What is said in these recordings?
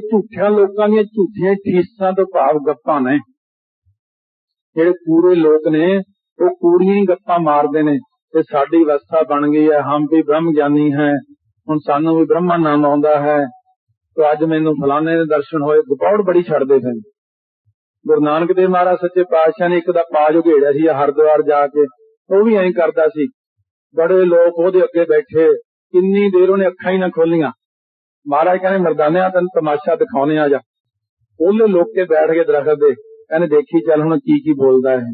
ਝੂਠਿਆਂ ਲੋਕਾਂ ਦੀਆਂ ਝੂਠੀਆਂ ਠੀਸਾਂ ਤੋਂ ਭਾਵ ਗੱਪਾਂ ਨੇ। ਜਿਹੜੇ ਪੂਰੇ ਲੋਕ ਨੇ, ਉਹ ਕੂੜੀਆਂ ਹੀ ਗੱਪਾਂ ਮਾਰਦੇ ਨੇ ਤੇ ਸਾਡੀ ਅਵਸਥਾ ਬਣ ਗਈ ਹੈ। ਹਮ ਵੀ ਬ੍ਰਹਮ ਗਿਆਨੀ ਹੈ, ਹੁਣ ਸਾਨੂੰ ਵੀ ਬ੍ਰਹਮਣ ਨਾਮ ਆਉਂਦਾ ਹੈ। ਤੇ ਅੱਜ ਮੈਨੂੰ ਫਲਾਣੇ ਦੇ ਦਰਸ਼ਨ ਹੋਏ, ਗਪੌੜ ਬੜੀ ਛੱਡਦੇ ਸਨ ਗੁਰੂ ਨਾਨਕ ਦੇਵ ਮਹਾਰਾਜ ਸੱਚੇ ਪਾਤਸ਼ਾਹ ਨੇ ਇੱਕ ਦਾ ਪਾਜ ਉਘੇੜਿਆ ਸੀ, ਹਰਿਦੁਆਰ ਜਾ ਕੇ। ਉਹ ਵੀ ਐਂ ਕਰਦਾ ਸੀ। ਬੜੇ ਲੋਕ ਉਹਦੇ ਅੱਗੇ ਬੈਠੇ, ਕਿੰਨੀ ਦੇਰ ਉਹਨੇ ਅੱਖਾਂ ਹੀ ਨਾ ਖੋਲੀਆਂ। ਮਹਾਰਾਜ ਕਹਿੰਦੇ, ਮਰਦਾਨਿਆ ਤੈਨੂੰ ਤਮਾਸ਼ਾ ਦਿਖਾਉਣੇ ਆ ਜਾ। ਉਹਲੇ ਲੋਕ ਕੇ ਬੈਠ ਕੇ ਦਰਖਤ ਦੇ, ਕਹਿੰਦੇ, ਦੇਖੀ ਚੱਲ ਹੁਣ ਕੀ ਕੀ ਬੋਲਦਾ ਹੈ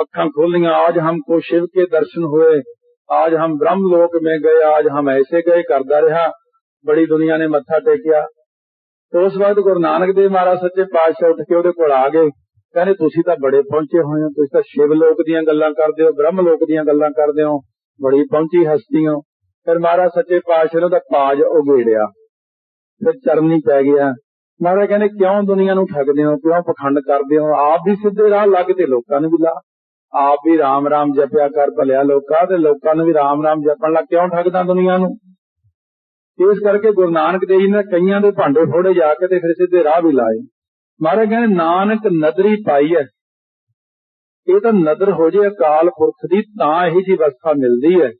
ਅੱਖਾਂ ਖੋਲੀਆਂ, ਆਜ ਹਮ ਕੋ ਸ਼ਿਵ ਕੇ ਦਰਸ਼ਨ ਹੋਏ। ਆਜ ਹਮ ਬ੍ਰਹਮ ਲੋਕ ਮੇ ਗਏ, ਆਜ ਹਮ ਐਸੇ ਗਏ, ਕਰਦਾ ਰਿਹਾ। ਬੜੀ ਦੁਨੀਆ ਨੇ ਮੱਥਾ ਟੇਕਿਆ। ਉਸ ਵਕਤ ਗੁਰੂ ਨਾਨਕ ਦੇਵ ਮਹਾਰਾਜ ਸੱਚੇ ਪਾਤਸ਼ਾਹ ਉੱਠ ਕੇ ਉਹਦੇ ਕੋਲ ਆ ਗਏ। ਕਹਿੰਦੇ, ਤੁਸੀਂ ਤਾਂ ਬੜੇ ਪਹੁੰਚੇ ਹੋਏ ਹੋ, ਤੁਸੀਂ ਤਾਂ ਸ਼ਿਵ ਲੋਕ ਦੀਆਂ ਗੱਲਾਂ ਕਰਦੇ ਹੋ, ਬ੍ਰਹਮ ਲੋਕ ਦੀਆਂ ਗੱਲਾਂ ਕਰਦੇ ਹੋ। ਬੜੀ ਪਹੁੰਚੀ ਹਸਤੀ ਹੋ ਫਿਰ ਮਹਾਰਾਜ ਸੱਚੇ ਪਾਤਸ਼ਾਹ ਨੇ ਉਹਦਾ ਤਾਜ ਉਗੇੜਿਆ ਫਿਰ ਚਰਨੀ ਪੈ ਗਿਆ ਮਹਾਰਾਜ ਕਹਿੰਦੇ, ਕਿਉਂ ਦੁਨੀਆ ਨੂੰ ਠੱਗਦੇ ਹੋ? ਕਿਉਂ ਪਖੰਡ ਕਰਦੇ ਹੋ? ਆਪ ਵੀ ਸਿੱਧੇ ਰਾਹ ਲੱਗ ਤੇ ਲੋਕਾਂ ਨੂੰ ਵੀ ਲਾ। ਆਪ ਵੀ ਰਾਮ ਰਾਮ ਜਪਿਆ ਕਰ ਭਲਿਆ ਲੋਕਾਂ ਤੇ ਲੋਕਾਂ ਨੂੰ ਵੀ ਰਾਮ ਰਾਮ ਜਪਣ ਲੱਗ। ਕਿਉਂ ਠੱਗਦਾ ਦੁਨੀਆ ਨੂੰ? ਇਸ ਕਰਕੇ ਗੁਰੂ ਨਾਨਕ ਦੇਵ ਜੀ ਨੇ ਕਈਆਂ ਦੇ ਭਾਂਡੇ ਫੋੜੇ ਜਾ ਕੇ ਤੇ ਫਿਰ ਸਿੱਧੇ ਰਾਹ ਵੀ ਲਾਏ। ਮਹਾਰਾਜ ਕਹਿੰਦੇ, ਨਾਨਕ ਨਦਰੀ ਪਾਈ ਹੈ ਇਹ ਤਾਂ ਨਦਰ ਹੋ ਜੇ ਅਕਾਲ ਪੁਰਖ ਦੀ, ਤਾਂ ਇਹੀ ਜੀ ਅਵਸਥਾ ਮਿਲਦੀ ਹੈ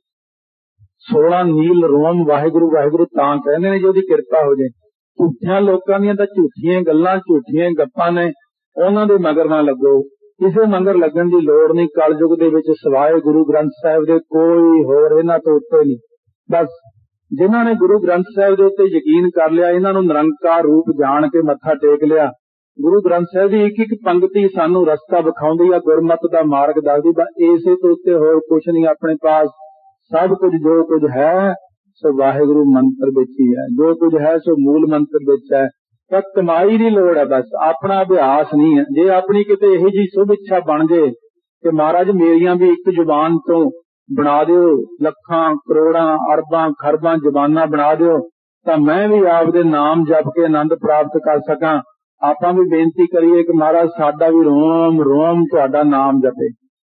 16 ਨੀਲ ਰੋਮ ਵਾਹਿਗੁਰੂ ਵਾਹਿਗੁਰੂ ਤਾਂ ਕਹਿੰਦੇ ਨੇ ਜੇ ਉਹਦੀ ਕਿਰਪਾ ਹੋ ਜੇ। ਝੂਠਿਆਂ ਲੋਕਾਂ ਦੀਆਂ ਤਾਂ ਝੂਠੀਆਂ ਗੱਲਾਂ, ਝੂਠੀਆਂ ਗੱਪਾਂ ਨੇ। ਉਹਨਾਂ ਦੇ ਮਗਰ ਨਾ ਲੱਗੋ। ਕਿਸੇ ਮੰਗਰ ਲੱਗਣ ਦੀ ਲੋੜ ਨਹੀਂ। ਕਲਯੁਗ ਦੇ ਵਿੱਚ ਸਵਾਏ ਗੁਰੂ ਗ੍ਰੰਥ ਸਾਹਿਬ ਦੇ ਕੋਈ ਹੋਰ ਇਹਨਾਂ ਤੋਂ ਉੱਤੇ ਨਹੀਂ। ਬਸ, ਜਿਨ੍ਹਾਂ ਨੇ ਗੁਰੂ ਗ੍ਰੰਥ ਸਾਹਿਬ ਦੇ ਉੱਤੇ ਯਕੀਨ ਕਰ ਲਿਆ, ਇਹਨਾਂ ਨੂੰ ਨਿਰੰਕਾਰ ਰੂਪ ਜਾਣ ਕੇ ਮੱਥਾ ਟੇਕ ਲਿਆ। ਗੁਰੂ ਗ੍ਰੰਥ ਸਾਹਿਬ ਦੀ ਇੱਕ ਇੱਕ ਪੰਕਤੀ ਸਾਨੂੰ ਰਸਤਾ ਵਿਖਾਉਂਦੀ ਆ, ਗੁਰਮਤ ਦਾ ਮਾਰਗ ਦੱਸਦੀ ਬਾ ਇਸੇ ਤੋਂ ਉੱਤੇ ਹੋਰ ਕੁਝ ਨਹੀਂ, ਆਪਣੇ ਪਾਸ ਸਭ ਕੁਝ ਜੋ ਕੁਝ ਹੈ, ਸੋ ਵਾਹਿਗੁਰੂ ਮੰਤਰ ਵਿੱਚ ਹੀ ਹੈ। ਜੋ ਕੁਝ ਹੈ, ਸੋ ਮੂਲ ਮੰਤਰ ਵਿੱਚ ਹੈ। ਤਾਂ ਕਮਾਈ ਦੀ ਲੋੜ ਹੈ ਬਸ, ਆਪਣਾ ਅਭਿਆਸ ਨਹੀਂ ਹੈ। ਜੇ ਆਪਣੀ ਕਿਤੇ ਇਹੋ ਜੀ ਸੁਭ ਇੱਛਾ ਬਣ ਜੇ ਕਿ ਮਹਾਰਾਜ ਮੇਰੀਆਂ ਵੀ ਇੱਕ ਜ਼ੁਬਾਨ ਤੋਂ ਬਣਾ ਦਿਓ। ਲੱਖਾਂ, ਕਰੋੜਾਂ, ਅਰਬਾਂ, ਖਰਬਾਂ ਜ਼ੁਬਾਨਾਂ ਬਣਾ ਦਿਓ, ਤਾਂ ਮੈਂ ਵੀ ਆਪ ਦੇ ਨਾਮ ਜਪ ਕੇ ਆਨੰਦ ਪ੍ਰਾਪਤ ਕਰ ਸਕਾਂ। ਆਪਾਂ ਵੀ ਬੇਨਤੀ ਕਰੀਏ ਕਿ ਮਹਾਰਾਜ ਸਾਡਾ ਵੀ ਰੋਮ ਰੋਮ ਤੁਹਾਡਾ ਨਾਮ ਜਪੇ।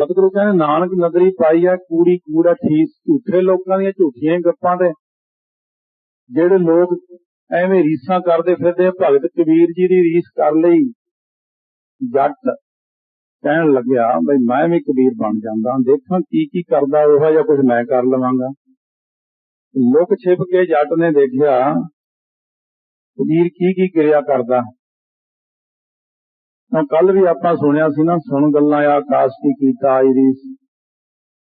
ਸਤਿਗੁਰੂ ਕਹਿੰਦੇ ਨਾਨਕ ਨਦਰੀ ਪਾਈ ਆ, ਕੂੜੀ ਕੂੜਾ ਠੀਸ ਝੂਠੇ ਲੋਕਾਂ ਦੀਆਂ ਝੂਠੀਆਂ ਗੱਪਾਂ ਤੇ। ਜਿਹੜੇ ਲੋਕ ਐਵੇਂ ਰੀਸਾਂ ਕਰਦੇ ਫਿਰਦੇ ਭਗਤ ਕਬੀਰ ਜੀ ਦੀ ਰੀਸ ਕਰ ਲਈ, ਜੱਟ ਕਹਿਣ ਲੱਗਿਆ, ਬਈ ਮੈਂ ਵੀ ਕਬੀਰ ਬਣ ਜਾਂਦਾ, ਦੇਖਾਂ ਕੀ ਕੀ ਕਰਦਾ ਉਹ ਜਾਂ ਕੁਝ ਮੈਂ ਕਰ ਲਵਾਂਗਾ। ਲੋਕ ਛਿਪ ਕੇ ਜੱਟ ਨੇ ਦੇਖਿਆ, ਕਬੀਰ ਕੀ ਕੀ ਕਿਰਿਆ ਕਰਦਾ। ਤਾਂ ਕੱਲ ਵੀ ਆਪਾਂ ਸੁਣਿਆ ਸੀ ਨਾ, ਸੁਣ ਗੱਲਾਂ ਆਕਾਸ਼ ਕੀ ਕੀਤਾ ਆਈ ਰੀਸ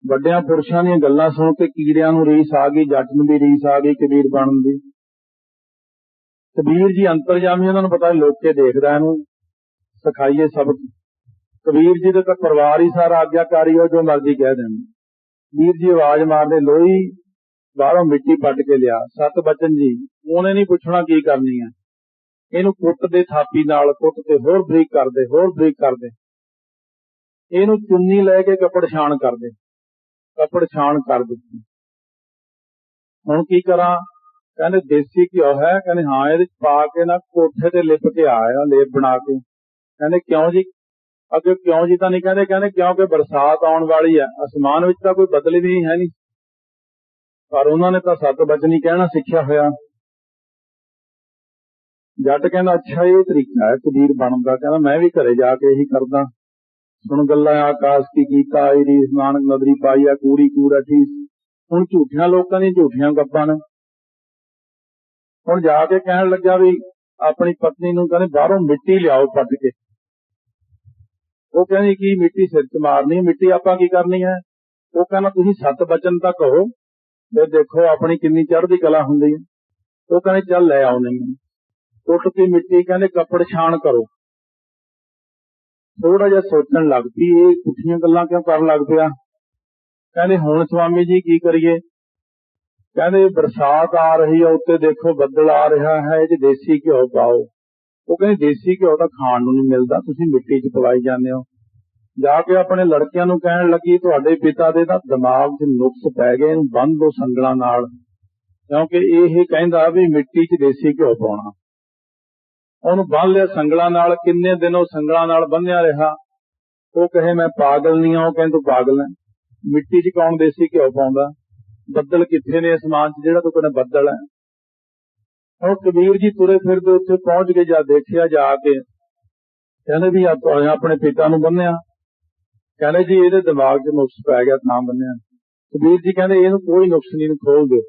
ਵੱਡਿਆਂ ਪੁਰਸ਼ਾਂ ਦੀਆਂ ਗੱਲਾਂ ਸੁਣ ਕੇ ਕੀੜਿਆਂ ਨੂੰ ਰੀਸ ਆ ਗਈ, ਜੱਟ ਨੂੰ ਵੀ ਰੀਸ ਆ ਗਈ, ਕਬੀਰ ਬਣਨ ਦੀ। ਕਬੀਰ ਜੀ ਅੰਤਰਜਾਮੀ, ਉਹਨਾਂ ਨੂੰ ਪਤਾ ਲੋਕ ਦੇਖਦਾ ਇਹਨੂੰ, ਸਿਖਾਈਏ ਸਬਕ ਕਬੀਰ ਜੀ ਦਾ ਤਾਂ ਪਰਿਵਾਰ ਹੀ ਸਾਰਾ ਆਗਿਆਕਾਰੀ ਹੋ ਜੋ ਮਰਜ਼ੀ ਕਹਿ ਦੇਣ। ਵੀਰ ਜੀ ਆਵਾਜ਼ ਮਾਰਦੇ ਲੋਈ ਬਾਹਰੋਂ ਮਿੱਟੀ ਪੱਟ ਕੇ ਲਿਆ। ਸਤ ਬਚਨ ਜੀ, ਉਹਨੇ ਨਹੀਂ ਪੁੱਛਣਾ ਕੀ ਕਰਨੀ ਹੈ ਇਹਨੂੰ ਕੁੱਟ ਦੇ ਥਾਪੀ ਨਾਲ, ਕੁੱਟ ਤੇ ਹੋਰ ਬਰੀਕ ਕਰਦੇ ਹੋਰ ਬਰੀਕ ਕਰਦੇ ਇਹਨੂੰ ਚੁੰਨੀ ਲੈ ਕੇ ਕੱਪੜ ਛਾਣ ਕਰਦੇ ਕੱਪੜ ਛਾਣ ਕਰ ਦਿੱਤੀ। ਹੁਣ ਕੀ ਕਰਾਂ? ਕਹਿੰਦੇ ਦੇਸੀ ਘਿਓ ਹੈ। ਕਹਿੰਦੇ ਹਾਂ, ਇਹਦੇ ਚ ਪਾ ਕੇ ਨਾ ਕੋਠੇ ਤੇ ਲਿਪ ਕੇ ਆਇਆ, ਲੇਪ ਬਣਾ ਕੇ। ਕਹਿੰਦੇ ਕਿਉਂ ਜੀ? ਅੱਗੇ ਕਿਉਂ ਜੀ ਤਾਂ ਨਹੀਂ ਕਹਿੰਦੇ। ਕਹਿੰਦੇ ਕਿਉਂਕਿ ਬਰਸਾਤ ਆਉਣ ਵਾਲੀ ਹੈ। ਅਸਮਾਨ ਵਿੱਚ ਤਾਂ ਕੋਈ ਬਦਲ ਵੀ ਹੈ ਨਹੀਂ। ਪਰ ਉਹਨਾਂ ਨੇ ਤਾਂ ਸਤ ਬਚਨੀ ਕਹਿਣਾ ਸਿੱਖਿਆ ਹੋਇਆ। ਜੱਟ ਕਹਿੰਦਾ, ਅੱਛਾ, ਇਹ ਤਰੀਕਾ ਹੈ, ਕਬੀਰ ਬਣਨ ਦਾ ਕਹਿੰਦਾ, ਮੈਂ ਵੀ ਘਰੇ ਜਾ ਕੇ ਇਹੀ ਕਰਦਾ। ਸੁਣ ਗੱਲਾਂ, ਆਕਾਸ਼ ਕੀ ਕੀਤਾ ਇਹਦੀ ਨਾਨਕ ਨਦਰੀ ਪਾਈ ਆ, ਕੂੜੀ ਕੂੜਾ ਠੀਕ ਹੁਣ ਝੂਠੀਆਂ ਲੋਕਾਂ ਦੀਆਂ ਝੂਠੀਆਂ ਗੱਪਾਂ ਨੇ। ਹੁਣ ਜਾ ਕੇ ਕਹਿਣ ਲੱਗਾ ਵੀ ਆਪਣੀ ਪਤਨੀ ਨੂੰ ਕਹਿੰਦੇ, ਬਾਹਰੋਂ ਮਿੱਟੀ ਲਿਆਓ ਪੱਟ ਕੇ। ਉਹ ਕਹਿੰਦੀ ਕਿ ਮਿੱਟੀ ਸਿਰ 'ਚ ਮਾਰਨੀ, ਮਿੱਟੀ ਆਪਾਂ ਕੀ ਕਰਨੀ ਹੈ? ਉਹ ਕਹਿੰਦਾ, ਤੁਸੀਂ ਸੱਤ ਬਚਨ ਤਾਂ ਕਹੋ, ਤੇ ਦੇਖੋ ਆਪਣੀ ਕਿੰਨੀ ਚੜ੍ਹਦੀ ਕਲਾ ਹੁੰਦੀ ਹੈ। ਉਹ ਕਹਿੰਦੇ, ਚੱਲ ਲੈ ਆਉਣੀ ਟੁੱਟ ਮਿੱਟੀ ਕਹਿੰਦੇ ਕੱਪੜ ਛਾਣ ਕਰੋ। ਥੋੜਾ ਜਿਹਾ ਸੋਚਣ ਲੱਗ ਪਈ, ਇਹ ਪੁੱਠੀਆਂ ਗੱਲਾਂ ਕਿਉਂ ਕਰਨ ਲੱਗ ਪਿਆ? ਕਹਿੰਦੇ ਹੁਣ ਸਵਾਮੀ ਜੀ ਕੀ ਕਰੀਏ? ਕਹਿੰਦੇ ਬਰਸਾਤ ਆ ਰਹੀ ਹੈ ਉੱਤੇ ਦੇਖੋ ਬੱਦਲ ਆ ਰਿਹਾ ਹੈ, ਇਹ 'ਚ ਦੇਸੀ ਘਿਓ ਪਾਓ। ਉਹ ਕਹਿੰਦੇ ਦੇਸੀ ਘਿਓ ਤਾਂ ਖਾਣ ਨੂੰ ਨਹੀਂ ਮਿਲਦਾ, ਤੁਸੀਂ ਮਿੱਟੀ 'ਚ ਪਵਾਈ ਜਾਂਦੇ ਹੋ। ਜਾ ਕੇ ਆਪਣੇ ਲੜਕਿਆਂ ਨੂੰ ਕਹਿਣ ਲੱਗੀ, ਤੁਹਾਡੇ ਪਿਤਾ ਦੇ ਤਾਂ ਦਿਮਾਗ 'ਚ ਨੁਕਸ ਪੈ ਗਏ, ਇਹਨੂੰ ਬੰਨ ਦੋ ਸੰਗਲਾਂ ਨਾਲ। ਕਿਉਂਕਿ ਇਹ ਕਹਿੰਦਾ ਵੀ ਮਿੱਟੀ 'ਚ ਦੇਸੀ ਘਿਓ ਪਾਉਣਾ। ਉਹਨੂੰ ਬੰਨ ਲਿਆ ਸੰਗਲਾਂ ਨਾਲ, ਕਿੰਨੇ ਦਿਨ ਉਹ ਸੰਗਲਾਂ ਨਾਲ ਬੰਨਿਆ ਰਿਹਾ। ਉਹ ਕਹੇ, ਮੈਂ ਪਾਗਲ ਨਹੀਂ ਆ। ਉਹ ਕਹਿੰਦੇ, ਤੂੰ ਪਾਗਲ ਹੈ ਮਿੱਟੀ 'ਚ ਕੌਣ ਦੇਸੀ ਘਿਓ ਪਾਉਂਦਾ? ਬੱਦਲ ਕਿੱਥੇ ਨੇ ਅਸਮਾਨ 'ਚ? ਜਿਹੜਾ ਤੂੰ ਕਹਿੰਦਾ ਬੱਦਲ ਹੈ ਉਹ ਕਬੀਰ ਜੀ ਤੁਰੇ ਫਿਰਦੇ ਉੱਥੇ ਪਹੁੰਚ ਕੇ ਜਾ ਦੇਖਿਆ, ਜਾ ਕੇ। ਕਹਿੰਦੇ ਵੀ, ਆਪਾਂ ਆਪਣੇ ਪਿਤਾ ਨੂੰ ਬੰਨਿਆ। ਕਹਿੰਦੇ, ਜੀ, ਇਹਦੇ ਦਿਮਾਗ 'ਚ ਨੁਕਸ ਪੈ ਗਿਆ ਤਾਂ ਬੰਨਿਆ। ਕਬੀਰ ਜੀ ਕਹਿੰਦੇ, ਇਹਨੂੰ ਕੋਈ ਨੁਕਸ ਨਹੀਂ ਖੋਲ ਦਿਓ।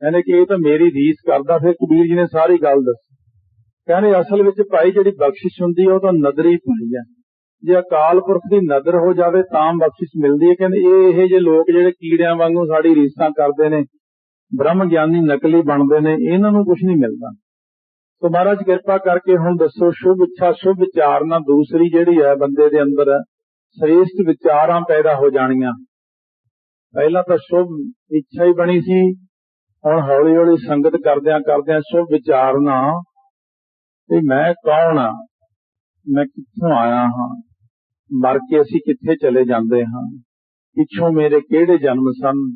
ਕਹਿੰਦੇ ਕਿ ਇਹ ਤਾਂ ਮੇਰੀ ਰੀਸ ਕਰਦਾ। ਫਿਰ ਕਬੀਰ ਜੀ ਨੇ ਸਾਰੀ ਗੱਲ ਦੱਸੀ। ਕਹਿੰਦੇ ਅਸਲ ਵਿੱਚ ਭਾਈ ਜਿਹੜੀ ਬਖਸ਼ਿਸ਼ ਹੁੰਦੀ ਹੈ ਉਹ ਤਾਂ ਨਦਰੀ ਪਾਈ ਹੈ ਜੇ ਅਕਾਲ ਪੁਰਖ ਦੀ ਨਦਰ ਹੋ ਜਾਵੇ ਤਾਂ ਬਖਸ਼ਿਸ਼ ਮਿਲਦੀ ਹੈ ਕਹਿੰਦੇ ਇਹ ਇਹ ਜੇ ਲੋਕ ਜਿਹੜੇ ਕੀੜਿਆਂ ਵਾਂਗੂ ਸਾਡੀ ਰੀਸਾਂ ਕਰਦੇ ਨੇ, ਬ੍ਰਹਮ ਗਿਆਨੀ ਨਕਲੀ ਬਣਦੇ ਨੇ, ਇਹਨਾਂ ਨੂੰ ਕੁਝ ਨਹੀਂ ਮਿਲਦਾ। ਸੋ ਮਹਾਰਾਜ ਕਿਰਪਾ ਕਰਕੇ ਹੁਣ ਦੱਸੋ, ਸ਼ੁਭ ਇੱਛਾ, ਸ਼ੁਭ ਵਿਚਾਰਨਾ ਦੂਸਰੀ ਜਿਹੜੀ ਹੈ ਬੰਦੇ ਦੇ ਅੰਦਰ ਸ੍ਰੇਸ਼ਟ ਵਿਚਾਰਾਂ ਪੈਦਾ ਹੋ ਜਾਣੀਆਂ। ਪਹਿਲਾਂ ਤਾਂ ਸ਼ੁਭ ਇੱਛਾ ਹੀ ਬਣੀ ਸੀ। ਹੁਣ ਹੌਲੀ ਹੌਲੀ ਸੰਗਤ ਕਰਦਿਆਂ ਕਰਦਿਆਂ ਸ਼ੁਭ ਵਿਚਾਰਨਾ ਵੀ ਮੈਂ ਕੌਣ ਆ? ਮੈਂ ਕਿੱਥੋਂ ਆਇਆ ਹਾਂ? ਮਰ ਕੇ ਅਸੀਂ ਕਿੱਥੇ ਚਲੇ ਜਾਂਦੇ ਹਾਂ? ਪਿੱਛੋਂ ਮੇਰੇ ਕਿਹੜੇ ਜਨਮ ਸਨ?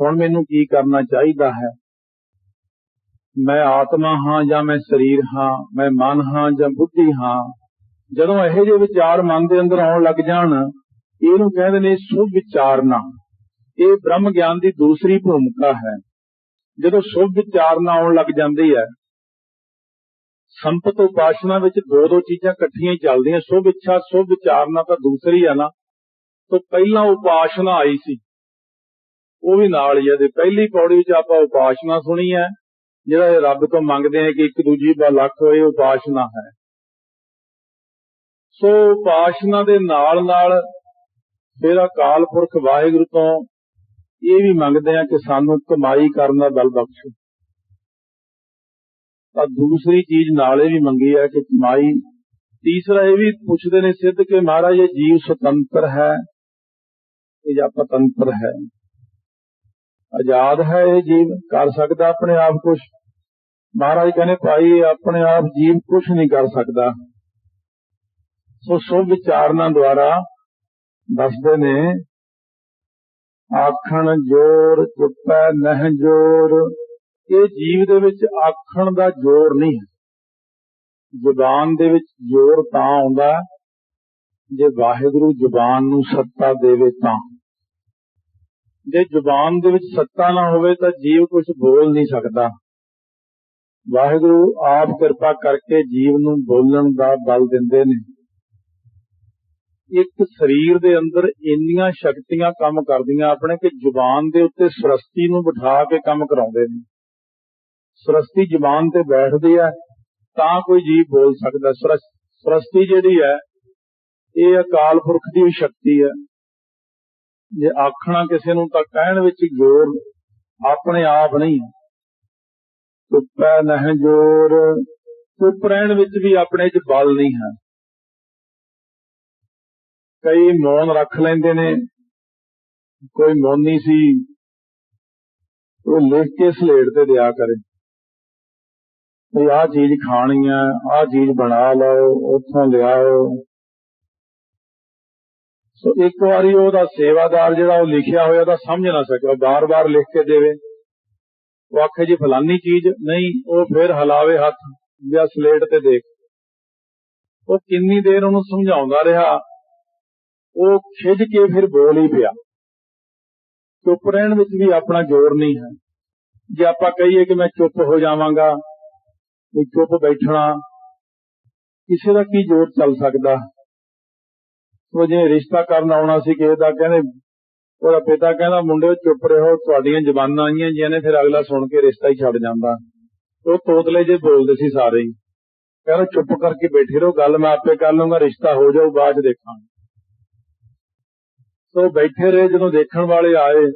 ਹੁਣ ਮੈਨੂੰ ਕੀ ਕਰਨਾ ਚਾਹੀਦਾ ਹੈ? ਮੈਂ ਆਤਮਾ ਹਾਂ ਜਾਂ ਮੈਂ ਸਰੀਰ ਹਾਂ? ਮੈਂ ਮਨ ਹਾਂ ਜਾਂ ਬੁੱਧੀ ਹਾਂ? ਜਦੋਂ ਇਹੋ ਜਿਹੇ ਵਿਚਾਰ ਮਨ ਦੇ ਅੰਦਰ ਆਉਣ ਲੱਗ ਜਾਣ, ਇਹਨੂੰ ਕਹਿੰਦੇ ਨੇ ਸੁਭ ਵਿਚਾਰਨਾ ਇਹ ਬ੍ਰਹਮ ਗਿਆਨ ਦੀ ਦੂਸਰੀ ਭੂਮਿਕਾ ਹੈ। ਜਦੋਂ ਸੁਭ ਵਿਚਾਰਨਾ ਆਉਣ ਲੱਗ ਜਾਂਦੀ ਹੈ ਸੰਪਤ ਉਪਾਸ਼ਨਾ ਵਿੱਚ ਦੋ ਦੋ ਚੀਜ਼ਾਂ ਇਕੱਠੀਆਂ ਹੀ ਚੱਲਦੀਆਂ। ਸੁਭ ਇੱਛਾ, ਸੁਭ ਵਿਚਾਰਨਾ ਤਾਂ ਦੂਸਰੀ ਆ ਨਾ। ਤੋਂ ਪਹਿਲਾਂ ਉਪਾਸ਼ਨਾ ਆਈ ਸੀ। ਉਹ ਵੀ ਨਾਲ ਹੀ ਹੈ ਪਹਿਲੀ ਪੌੜੀ ਵਿੱਚ ਆਪਾਂ ਉਪਾਸ਼ਨਾ ਸੁਣੀ ਹੈ। ਜਿਹੜਾ ਰੱਬ ਤੋਂ ਮੰਗਦੇ ਆ ਕਿ ਇੱਕ ਦੂਜੀ ਦਾ ਲੱਖ ਹੋਏ, ਉਪਾਸ਼ਨਾ ਹੈ। ਸੋ ਉਪਾਸ਼ਨਾ ਦੇ ਨਾਲ ਨਾਲ ਫਿਰ ਅਕਾਲ ਪੁਰਖ ਵਾਹਿਗੁਰੂ ਤੋਂ ਇਹ ਵੀ ਮੰਗਦੇ ਆ ਕਿ ਸਾਨੂੰ ਕਮਾਈ ਕਰਨ ਦਾ ਬਲ ਬਖਸ਼ੋ। ਤਾਂ ਦੂਸਰੀ ਚੀਜ਼ ਨਾਲੇ ਵੀ ਮੰਗੀ ਹੈ ਕਿ ਮਾਈ, ਤੀਸਰਾ ਇਹ ਵੀ ਪੁੱਛਦੇ ਨੇ ਸਿੱਧ ਕਿ ਮਹਾਰਾਜ ਇਹ ਜੀਵ ਸੁਤੰਤਰ ਹੈ ਇਹ ਜਾਂ ਪਤੰਤਰ ਹੈ? ਆਜ਼ਾਦ ਹੈ ਇਹ ਜੀਵ? ਕਰ ਸਕਦਾ ਆਪਣੇ ਆਪ ਕੁਝ ਮਹਾਰਾਜ ਕਹਿੰਦੇ, ਭਾਈ, ਆਪਣੇ ਆਪ ਜੀਵ ਕੁਝ ਨਹੀਂ ਕਰ ਸਕਦਾ। ਸੋ ਸੁਭ ਵਿਚਾਰਨਾ ਦੁਆਰਾ ਦੱਸਦੇ ਨੇ, ਆਖਣ ਜੋਰ ਚੁੱਪੈ ਨਹਿ ਜੋਰ। ਇਹ ਜੀਵ ਦੇ ਵਿੱਚ ਆਖਣ ਦਾ ਜ਼ੋਰ ਨਹੀਂ ਹੈ। ਜ਼ੁਬਾਨ ਦੇ ਵਿੱਚ ਜ਼ੋਰ ਤਾਂ ਆਉਂਦਾ ਜੇ ਵਾਹਿਗੁਰੂ ਜ਼ੁਬਾਨ ਨੂੰ ਸੱਤਾ ਦੇਵੇ ਤਾਂ। ਜੇ ਜ਼ੁਬਾਨ ਦੇ ਵਿੱਚ ਸੱਤਾ ਨਾ ਹੋਵੇ ਤਾਂ ਜੀਵ ਕੁਝ ਬੋਲ ਨਹੀਂ ਸਕਦਾ। ਵਾਹਿਗੁਰੂ ਆਪ ਕਿਰਪਾ ਕਰਕੇ ਜੀਵ ਨੂੰ ਬੋਲਣ ਦਾ ਬਲ ਦਿੰਦੇ ਨੇ। ਇੱਕ ਸਰੀਰ ਦੇ ਅੰਦਰ ਇੰਨੀਆਂ ਸ਼ਕਤੀਆਂ ਕੰਮ ਕਰਦੀਆਂ ਆਪਣੇ ਕਿ ਜ਼ੁਬਾਨ ਦੇ ਉੱਤੇ ਸਰਸਤੀ ਨੂੰ ਬਿਠਾ ਕੇ ਕੰਮ ਕਰਾਉਂਦੇ ਨੇ। ਸਰਸਤੀ ਜ਼ਬਾਨ ਤੇ ਬੈਠਦੀ ਹੈ, ਤਾਂ ਕੋਈ ਜੀਵ ਬੋਲ ਸਕਦਾ। ਸਰਸਤੀ ਜਿਹੜੀ ਹੈ, ਇਹ ਅਕਾਲ ਪੁਰਖ ਦੀ ਸ਼ਕਤੀ ਹੈ। ਜੇ ਆਖਣਾ ਕਿਸੇ ਨੂੰ ਤਾਂ ਕਹਿਣ ਵਿੱਚ ਜ਼ੋਰ ਆਪਣੇ ਆਪ ਨਹੀਂ ਹੈ। ਨਹਿ ਜੋਰ ਚੁੱਪ ਰਹਿਣ ਵਿੱਚ ਵੀ ਆਪਣੇ 'ਚ ਬਲ ਨਹੀਂ ਹੈ। ਕਈ ਮੌਨ ਰੱਖ ਲੈਂਦੇ ਨੇ। ਕੋਈ ਮੌਨੀ ਸੀ, ਉਹ ਲਿਖ ਕੇ ਸਲੇਟ ਤੇ ਦਿਆ ਕਰੇ। ਵੀ ਆਹ ਚੀਜ਼ ਖਾਣੀ ਆ, ਆਹ ਚੀਜ਼ ਬਣਾ ਲਓ, ਉੱਥੋਂ ਲਿਆਓ। ਸੋ ਇੱਕ ਵਾਰੀ ਉਹਦਾ ਸੇਵਾਦਾਰ ਜਿਹੜਾ ਉਹ ਲਿਖਿਆ ਹੋਇਆ, ਉਹਦਾ ਸਮਝ ਨਾ ਸਕਿਆ ਬਾਰ-ਬਾਰ ਲਿਖ ਕੇ ਦੇਵੇ। ਉਹ ਆਖੇ ਜੀ, ਫਲਾਨੀ ਚੀਜ਼ ਨਹੀਂ, ਉਹ ਫਿਰ ਹਲਾਵੇ ਹੱਥ ਜਾਂ ਸਲੇਟ ਤੇ ਦੇਖ। ਉਹ ਕਿੰਨੀ ਦੇਰ ਉਹਨੂੰ ਸਮਝਾਉਂਦਾ ਰਿਹਾ, ਉਹ ਖਿੱਚ ਕੇ ਫਿਰ ਬੋਲ ਹੀ ਪਿਆ। ਚੁੱਪ ਰਹਿਣ ਵਿੱਚ ਵੀ ਆਪਣਾ ਜ਼ੋਰ ਨਹੀਂ ਹੈ। ਜੇ ਆਪਾਂ ਕਹੀਏ ਕਿ ਮੈਂ ਚੁੱਪ ਹੋ ਜਾਵਾਂਗਾ ਵੀ ਚੁੱਪ ਬੈਠਣਾ। ਕਿਸੇ ਦਾ ਕੀ ਜ਼ੋਰ ਚੱਲ ਸਕਦਾ? ਉਹ ਜੇ ਰਿਸ਼ਤਾ ਕਰਨ ਆਉਣਾ ਸੀ, ਕਿਸੇ ਦਾ ਕਹਿੰਦੇ, ਉਹਦਾ ਪਿਤਾ ਕਹਿੰਦਾ, ਮੁੰਡੇ, ਚੁੱਪ ਰਹੋ, ਤੁਹਾਡੀਆਂ ਜ਼ਬਾਨਾਂ ਆਈਆਂ ਜਿਹਨੇ ਫਿਰ ਅਗਲਾ ਸੁਣ ਕੇ ਰਿਸ਼ਤਾ ਹੀ ਛੱਡ ਜਾਂਦਾ। ਉਹ ਤੋਤਲੇ ਜੇ ਬੋਲਦੇ ਸੀ ਸਾਰੇ। ਹੀ ਕਹਿੰਦਾ, ਚੁੱਪ ਕਰਕੇ ਬੈਠੇ ਰਹੋ, ਗੱਲ ਮੈਂ ਆਪੇ ਕਰ ਲਵਾਂਗਾ ਰਿਸ਼ਤਾ ਹੋ ਜਾਊ, ਬਾਅਦ ਚ ਦੇਖਾਂਗੇ। ਸੋ ਬੈਠੇ ਰਹੇ ਜਦੋਂ ਦੇਖਣ ਵਾਲੇ ਆਏ।